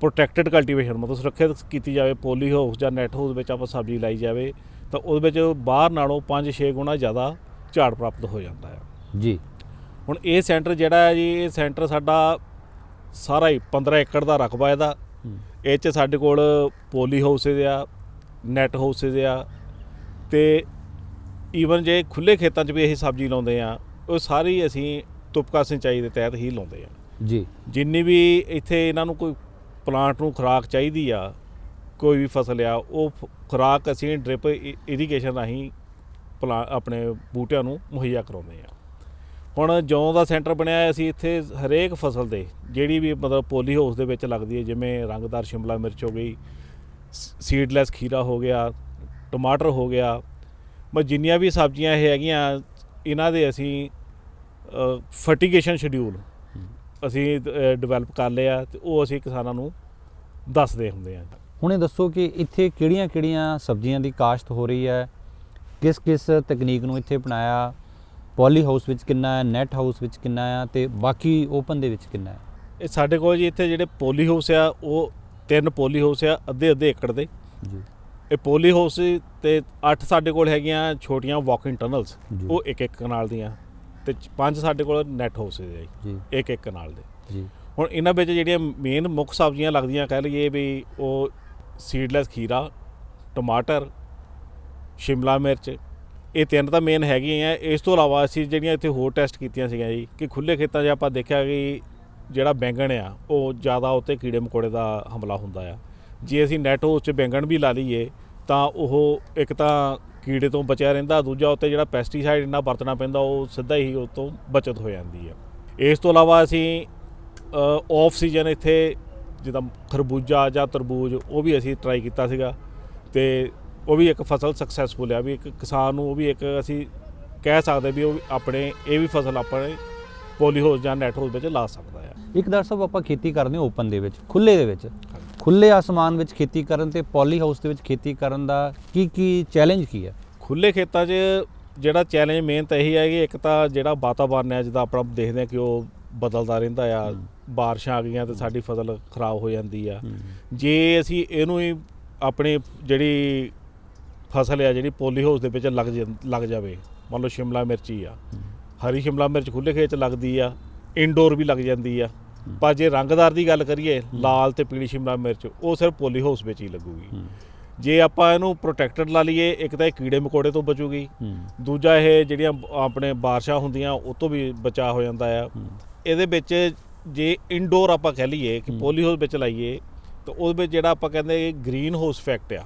ਪ੍ਰੋਟੈਕਟਡ ਕਲਟੀਵੇਸ਼ਨ ਮਤਲਬ ਸੁਰੱਖਿਅਤ ਕੀਤੀ ਜਾਵੇ ਪੋਲੀ ਹਾਊਸ ਜਾਂ ਨੈਟ ਹਾਊਸ ਵਿੱਚ ਆਪਾਂ ਸਬਜ਼ੀ ਲਾਈ ਜਾਵੇ ਤਾਂ ਉਹਦੇ ਵਿੱਚ ਬਾਹਰ ਨਾਲੋਂ 5-6 ਗੁਣਾ ਜ਼ਿਆਦਾ ਝਾੜ ਪ੍ਰਾਪਤ ਹੋ ਜਾਂਦਾ ਹੈ। ਜੀ। ਹੁਣ ਇਹ ਸੈਂਟਰ ਜਿਹੜਾ ਹੈ ਜੀ ਇਹ ਸੈਂਟਰ ਸਾਡਾ ਸਾਰਾ ਹੀ 15 ਏਕੜ ਦਾ ਰਕਬਾ ਇਹਦਾ। ਇਹ ਚ ਸਾਡੇ ਕੋਲ ਪੋਲੀ ਹਾਊਸਿਸ ਆ ਨੈਟ ਹਾਊਸਿਸ ਆ ਤੇ ਈਵਨ ਜੇ ਖੁੱਲੇ ਖੇਤਾਂ 'ਚ ਵੀ ਇਹ ਸਬਜ਼ੀ ਲਾਉਂਦੇ ਆ ਉਹ ਸਾਰੀ ਅਸੀਂ ਤੁਪਕਾ ਸਿੰਚਾਈ ਦੇ ਤਹਿਤ ਹੀ ਲਾਉਂਦੇ ਆ ਜੀ। ਜਿੰਨੀ ਵੀ ਇੱਥੇ ਇਹਨਾਂ ਨੂੰ ਕੋਈ ਪਲਾਂਟ ਨੂੰ ਖੁਰਾਕ ਚਾਹੀਦੀ ਆ ਕੋਈ ਵੀ ਫਸਲ ਆ ਉਹ ਖੁਰਾਕ ਅਸੀਂ ਡ੍ਰਿਪ ਇਰੀਗੇਸ਼ਨ ਰਾਹੀਂ ਪਲਾ ਆਪਣੇ ਬੂਟਿਆਂ ਨੂੰ ਮੁਹੱਈਆ ਕਰਾਉਂਦੇ ਆ। ਹੁਣ ਜੌਂ ਦਾ ਸੈਂਟਰ ਬਣਿਆ ਹੈ, ਅਸੀਂ ਇੱਥੇ ਹਰੇਕ ਫਸਲ ਦੇ ਜਿਹੜੀ ਵੀ ਮਤਲਬ ਪੋਲੀ ਹਾਊਸ ਦੇ ਵਿੱਚ ਲੱਗਦੀ ਹੈ ਜਿਵੇਂ ਰੰਗਦਾਰ ਸ਼ਿਮਲਾ ਮਿਰਚ ਹੋ ਗਈ ਸੀਡਲੈਸ ਖੀਰਾ ਹੋ ਗਿਆ ਟਮਾਟਰ ਹੋ ਗਿਆ ਮੈਂ ਜਿੰਨੀਆਂ ਵੀ ਸਬਜ਼ੀਆਂ ਇਹ ਹੈਗੀਆਂ ਇਹਨਾਂ ਦੇ ਅਸੀਂ ਫਰਟੀਗੇਸ਼ਨ ਸ਼ਡਿਊਲ ਅਸੀਂ ਡਿਵੈਲਪ ਕਰ ਲਿਆ ਤੇ ਉਹ ਅਸੀਂ ਕਿਸਾਨਾਂ ਨੂੰ ਦੱਸਦੇ ਹੁੰਦੇ ਆ। ਹੁਣ ਇਹ ਦੱਸੋ ਕਿ ਇੱਥੇ ਕਿਹੜੀਆਂ-ਕਿਹੜੀਆਂ ਸਬਜ਼ੀਆਂ ਦੀ ਕਾਸ਼ਤ ਹੋ ਰਹੀ ਹੈ? ਕਿਸ ਕਿਸ ਤਕਨੀਕ ਨੂੰ ਇੱਥੇ ਅਪਣਾਇਆ? ਪੋਲੀ ਹਾਊਸ ਵਿੱਚ ਕਿੰਨਾ ਹੈ? ਨੈਟ ਹਾਊਸ ਵਿੱਚ ਕਿੰਨਾ ਹੈ? ਤੇ ਬਾਕੀ ਓਪਨ ਦੇ ਵਿੱਚ ਕਿੰਨਾ ਹੈ? ਇਹ ਸਾਡੇ ਕੋਲ ਜੀ ਇੱਥੇ ਜਿਹੜੇ ਪੋਲੀ ਹਾਊਸ ਆ ਉਹ ਤਿੰਨ ਪੋਲੀ ਹਾਊਸ ਆ ਅੱਧੇ ਅੱਧੇ ਏਕੜ ਦੇ। ਜੀ। ਇਹ ਪੋਲੀ ਹਾਊਸ ਤੇ 8 ਸਾਡੇ ਕੋਲ ਹੈਗੀਆਂ ਛੋਟੀਆਂ ਵਾਕਿੰਗ ਟਨਲਸ। ਉਹ ਇੱਕ ਇੱਕ ਕਨਾਲ ਦੀਆਂ। ਤੇ 5 ਸਾਡੇ ਕੋਲ ਨੈਟ ਹਾਊਸ ਹੈ ਜੀ। ਜੀ। ਇੱਕ ਇੱਕ ਕਨਾਲ ਦੇ। ਜੀ। ਹੁਣ ਇਹਨਾਂ ਵਿੱਚ ਜਿਹੜੀਆਂ ਮੇਨ ਮੁੱਖ ਸਬਜ਼ੀਆਂ ਲੱਗਦੀਆਂ ਕਹਿ ਲਈਏ ਵੀ ਉਹ ਸੀਡਲੈਸ ਖੀਰਾ ਟਮਾਟਰ ਸ਼ਿਮਲਾ ਮਿਰਚ ਇਹ ਤਿੰਨ ਤਾਂ ਮੇਨ ਹੈਗੀਆਂ ਆ। ਇਸ ਤੋਂ ਇਲਾਵਾ ਅਸੀਂ ਜਿਹੜੀਆਂ ਇੱਥੇ ਹੋਰ ਟੈਸਟ ਕੀਤੀਆਂ ਸੀਗੀਆਂ ਜੀ ਕਿ ਖੁੱਲੇ ਖੇਤਾਂ 'ਚ ਆਪਾਂ ਦੇਖਿਆ ਕਿ ਜਿਹੜਾ ਬੈਂਗਣ ਆ ਉਹ ਜ਼ਿਆਦਾ ਉੱਤੇ ਕੀੜੇ ਮਕੌੜੇ ਦਾ ਹਮਲਾ ਹੁੰਦਾ ਆ। ਜੇ ਅਸੀਂ ਨੈਟ ਹਾਊਸ 'ਚ ਬੈਂਗਣ ਵੀ ਲਾ ਲਈਏ ਤਾਂ ਉਹ ਇੱਕ ਤਾਂ ਕੀੜੇ ਤੋਂ ਬਚਿਆ ਰਹਿੰਦਾ, ਦੂਜਾ ਉੱਤੇ ਜਿਹੜਾ ਪੈਸਟੀਸਾਈਡ ਇੰਨਾ ਵਰਤਣਾ ਪੈਂਦਾ, ਉਹ ਸਿੱਧਾ ਹੀ ਉਹ ਤੋਂ ਬਚਤ ਹੋ ਜਾਂਦੀ ਹੈ। ਇਸ ਤੋਂ ਇਲਾਵਾ ਅਸੀਂ ਆਫ ਸੀਜ਼ਨ ਇੱਥੇ ਜਿੱਦਾਂ ਖਰਬੂਜਾ ਜਾਂ ਤਰਬੂਜ, ਉਹ ਵੀ ਅਸੀਂ ਟਰਾਈ ਕੀਤਾ ਸੀਗਾ ਤੇ ਉਹ ਵੀ ਇੱਕ ਫਸਲ ਸਕਸੈਸਫੁਲ ਆ, ਵੀ ਇੱਕ ਕਿਸਾਨ ਨੂੰ ਉਹ ਵੀ ਇੱਕ ਅਸੀਂ ਕਹਿ ਸਕਦੇ ਵੀ ਉਹ ਆਪਣੇ, ਇਹ ਵੀ ਫਸਲ ਆਪਣੇ ਪੋਲੀ ਹਾਊਸ ਜਾਂ ਨੈਟ ਹਾਊਸ ਵਿੱਚ ਲਾ ਸਕਦਾ ਆ। ਇੱਕ ਡਾਕਟਰ ਆਪਾਂ ਖੇਤੀ ਕਰਦੇ ਓਪਨ ਦੇ ਵਿੱਚ ਖੁੱਲੇ ਦੇ ਵਿੱਚ। ਖੁੱਲੇ ਆਸਮਾਨ ਵਿੱਚ ਖੇਤੀ ਕਰਨ ਤੇ ਪੋਲੀ ਹਾਊਸ ਦੇ ਵਿੱਚ ਖੇਤੀ ਕਰਨ ਦਾ ਕੀ ਕੀ ਚੈਲੰਜ ਕੀ ਹੈ? ਖੁੱਲੇ ਖੇਤਾਂ 'ਚ ਜਿਹੜਾ ਚੈਲੰਜ ਮੇਨ ਤਾਂ ਇਹੀ ਹੈ ਕਿ ਇੱਕ ਤਾਂ ਜਿਹੜਾ ਵਾਤਾਵਰਨ ਹੈ ਜਿੱਦਾਂ ਆਪਾਂ ਦੇਖਦੇ ਹਾਂ ਕਿ ਉਹ ਬਦਲਦਾ ਰਹਿੰਦਾ ਆ ਬਾਰਿਸ਼ਾਂ ਆ ਗਈਆਂ ਤੇ ਸਾਡੀ ਫਸਲ ਖਰਾਬ ਹੋ ਜਾਂਦੀ ਆ। ਜੇ ਅਸੀਂ ਇਹਨੂੰ ਹੀ ਆਪਣੀ ਜਿਹੜੀ ਫਸਲ ਆ ਜਿਹੜੀ ਪੋਲੀ ਹਾਊਸ ਦੇ ਵਿੱਚ ਲੱਗ ਲੱਗ ਜਾਵੇ ਮੰਨ ਲਓ ਸ਼ਿਮਲਾ ਮਿਰਚੀ ਆ। ਹਰੀ ਸ਼ਿਮਲਾ ਮਿਰਚ ਖੁੱਲੇ ਖੇਤ 'ਚ ਲੱਗਦੀ ਆ ਇਨਡੋਰ ਵੀ ਲੱਗ ਜਾਂਦੀ ਆ। ਪਰ ਜੇ ਰੰਗਦਾਰ ਦੀ ਗੱਲ ਕਰੀਏ ਲਾਲ ਤੇ ਪੀਲੀ ਸ਼ਿਮਲਾ ਮਿਰਚ ਉਹ ਸਿਰਫ ਪੋਲੀ ਹਾਊਸ ਵਿੱਚ ਹੀ ਲੱਗੂਗੀ। ਜੇ ਆਪਾਂ ਇਹਨੂੰ ਪ੍ਰੋਟੈਕਟਡ ਲਾ ਲਈਏ ਇੱਕ ਤਾਂ ਇਹ ਕੀੜੇ ਮਕੌੜੇ ਤੋਂ ਬਚੂਗੀ ਦੂਜਾ ਇਹ ਜਿਹੜੀਆਂ ਆਪਣੇ ਬਾਰਿਸ਼ਾਂ ਹੁੰਦੀਆਂ ਉਹ ਤੋਂ ਵੀ ਬਚਾਅ ਹੋ ਜਾਂਦਾ ਆ। ਇਹਦੇ ਵਿੱਚ ਜੇ ਇਨਡੋਰ ਆਪਾਂ ਕਹਿ ਲਈਏ ਕਿ ਪੋਲੀ ਹਾਊਸ ਵਿੱਚ ਲਾਈਏ ਤਾਂ ਉਹਦੇ ਵਿੱਚ ਜਿਹੜਾ ਆਪਾਂ ਕਹਿੰਦੇ ਗ੍ਰੀਨ ਹਾਊਸ ਇਫੈਕਟ ਆ।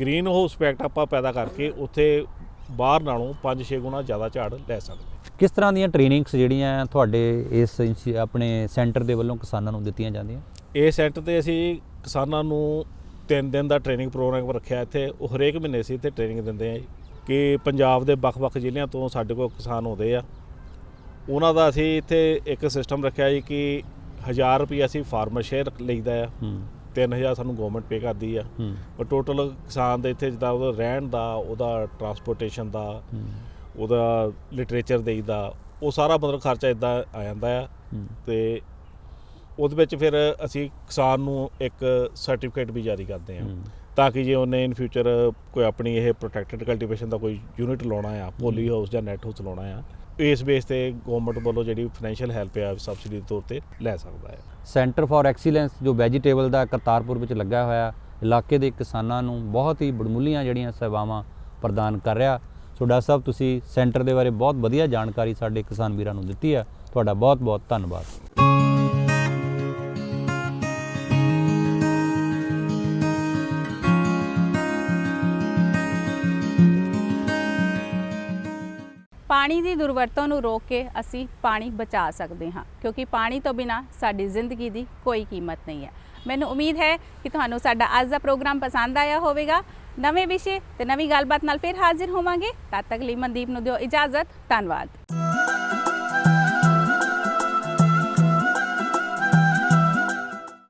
ਗ੍ਰੀਨ ਹਾਊਸ ਇਫੈਕਟ ਆਪਾਂ ਪੈਦਾ ਕਰਕੇ ਉੱਥੇ ਬਾਹਰ ਨਾਲੋਂ 5-6 ਗੁਣਾ ਜ਼ਿਆਦਾ ਝਾੜ ਲੈ ਸਕਦੇ। ਕਿਸ ਤਰ੍ਹਾਂ ਦੀਆਂ ਟ੍ਰੇਨਿੰਗਸ ਜਿਹੜੀਆਂ ਤੁਹਾਡੇ ਇਸ ਇੰਸਟੀ- ਆਪਣੇ ਸੈਂਟਰ ਦੇ ਵੱਲੋਂ ਕਿਸਾਨਾਂ ਨੂੰ ਦਿੱਤੀਆਂ ਜਾਂਦੀਆਂ? ਇਹ ਸੈਂਟਰ ਤੇ ਅਸੀਂ ਕਿਸਾਨਾਂ ਨੂੰ 3 ਦਿਨ ਦਾ ਟ੍ਰੇਨਿੰਗ ਪ੍ਰੋਗਰਾਮ ਰੱਖਿਆ ਇੱਥੇ ਉਹ ਹਰੇਕ ਮਹੀਨੇ ਅਸੀਂ ਇੱਥੇ ਟ੍ਰੇਨਿੰਗ ਦਿੰਦੇ ਆ ਕਿ ਪੰਜਾਬ ਦੇ ਵੱਖ-ਵੱਖ ਜ਼ਿਲ੍ਹਿਆਂ ਤੋਂ ਸਾਡੇ ਕੋਲ ਕਿਸਾਨ ਆਉਂਦੇ ਆ। ਉਹਨਾਂ ਦਾ ਅਸੀਂ ਇੱਥੇ ਇੱਕ ਸਿਸਟਮ ਰੱਖਿਆ ਜੀ ਕਿ 1000 ਰੁਪਏ ਅਸੀਂ ਫਾਰਮਰ ਸ਼ੇਅਰ ਲਈਦਾ ਆ। ਹੂੰ। 3000 ਸਾਨੂੰ ਗਵਰਨਮੈਂਟ ਪੇ ਕਰਦੀ ਆ। ਪਰ ਟੋਟਲ ਕਿਸਾਨ ਦੇ ਇੱਥੇ ਜਿੱਦਾਂ ਉਹਦਾ ਰਹਿਣ ਦਾ ਉਹਦਾ ਟਰਾਂਸਪੋਰਟੇਸ਼ਨ ਦਾ ਉਹਦਾ ਲਿਟਰੇਚਰ ਦੇਈਦਾ ਉਹ ਸਾਰਾ ਮਤਲਬ ਖਰਚਾ ਇਦਾਂ ਆ ਜਾਂਦਾ ਆ। ਤੇ ਉਹਦੇ ਵਿੱਚ ਫਿਰ ਅਸੀਂ ਕਿਸਾਨ ਨੂੰ ਇੱਕ ਸਰਟੀਫਿਕੇਟ ਵੀ ਜਾਰੀ ਕਰਦੇ ਹੂੰ। ਤਾਂ ਕਿ ਜੇ ਉਹਨੇ ਇਨ ਫਿਊਚਰ ਕੋਈ ਆਪਣੀ ਇਹ ਪ੍ਰੋਟੈਕਟਡ ਕਲਟੀਵੇਸ਼ਨ ਦਾ ਕੋਈ ਯੂਨਿਟ ਲਾਉਣਾ ਆ ਪੋਲੀ ਹਾਊਸ ਜਾਂ ਨੈਟ ਹਾਊਸ ਲਾਉਣਾ ਆ ਇਸ ਬੇਸ ਤੇ ਗਵਰਨਮੈਂਟ ਵੱਲੋਂ ਜਿਹੜੀ ਫਾਈਨੈਂਸ਼ੀਅਲ ਹੈਲਪ ਆ ਸਬਸਿਡੀ ਦੇ ਤੌਰ ਤੇ ਲੈ ਸਕਦਾ ਹੈ। ਸੈਂਟਰ ਫਾਰ ਐਕਸੀਲੈਂਸ ਜੋ ਵੈਜੀਟੇਬਲ ਦਾ ਕਰਤਾਰਪੁਰ ਵਿੱਚ ਲੱਗਾ ਹੋਇਆ, ਇਲਾਕੇ ਦੇ ਕਿਸਾਨਾਂ ਨੂੰ ਬਹੁਤ ਹੀ ਬੜਮੁੱਲੀਆਂ ਜਿਹੜੀਆਂ ਸੇਵਾਵਾਂ ਪ੍ਰਦਾਨ ਕਰ ਰਿਹਾ। ਸੋ ਡਾਕਟਰ ਸਾਹਿਬ, ਤੁਸੀਂ ਸੈਂਟਰ ਦੇ ਬਾਰੇ ਬਹੁਤ ਵਧੀਆ ਜਾਣਕਾਰੀ ਸਾਡੇ ਕਿਸਾਨ ਵੀਰਾਂ ਨੂੰ ਦਿੱਤੀ ਹੈ। ਤੁਹਾਡਾ ਬਹੁਤ ਬਹੁਤ ਧੰਨਵਾਦ। ਪਾਣੀ ਦੀ ਦੁਰਵਰਤੋਂ ਨੂੰ ਰੋਕ ਕੇ ਅਸੀਂ ਪਾਣੀ ਬਚਾ ਸਕਦੇ ਹਾਂ, ਕਿਉਂਕਿ ਪਾਣੀ ਤੋਂ ਬਿਨਾ ਸਾਡੀ ਜ਼ਿੰਦਗੀ ਦੀ ਕੋਈ ਕੀਮਤ ਨਹੀਂ ਹੈ। ਮੈਨੂੰ ਉਮੀਦ ਹੈ ਕਿ ਤੁਹਾਨੂੰ ਸਾਡਾ ਅੱਜ ਦਾ ਪ੍ਰੋਗਰਾਮ ਪਸੰਦ ਆਇਆ ਹੋਵੇਗਾ। ਨਵੇਂ ਵਿਸ਼ੇ ਤੇ ਨਵੀਂ ਗੱਲਬਾਤ ਨਾਲ ਫਿਰ ਹਾਜ਼ਰ ਹੋਵਾਂਗੇ। ਤਦ ਤੱਕ ਲਈ ਮਨਦੀਪ ਨੂੰ ਦਿਓ ਇਜਾਜ਼ਤ। ਧੰਨਵਾਦ।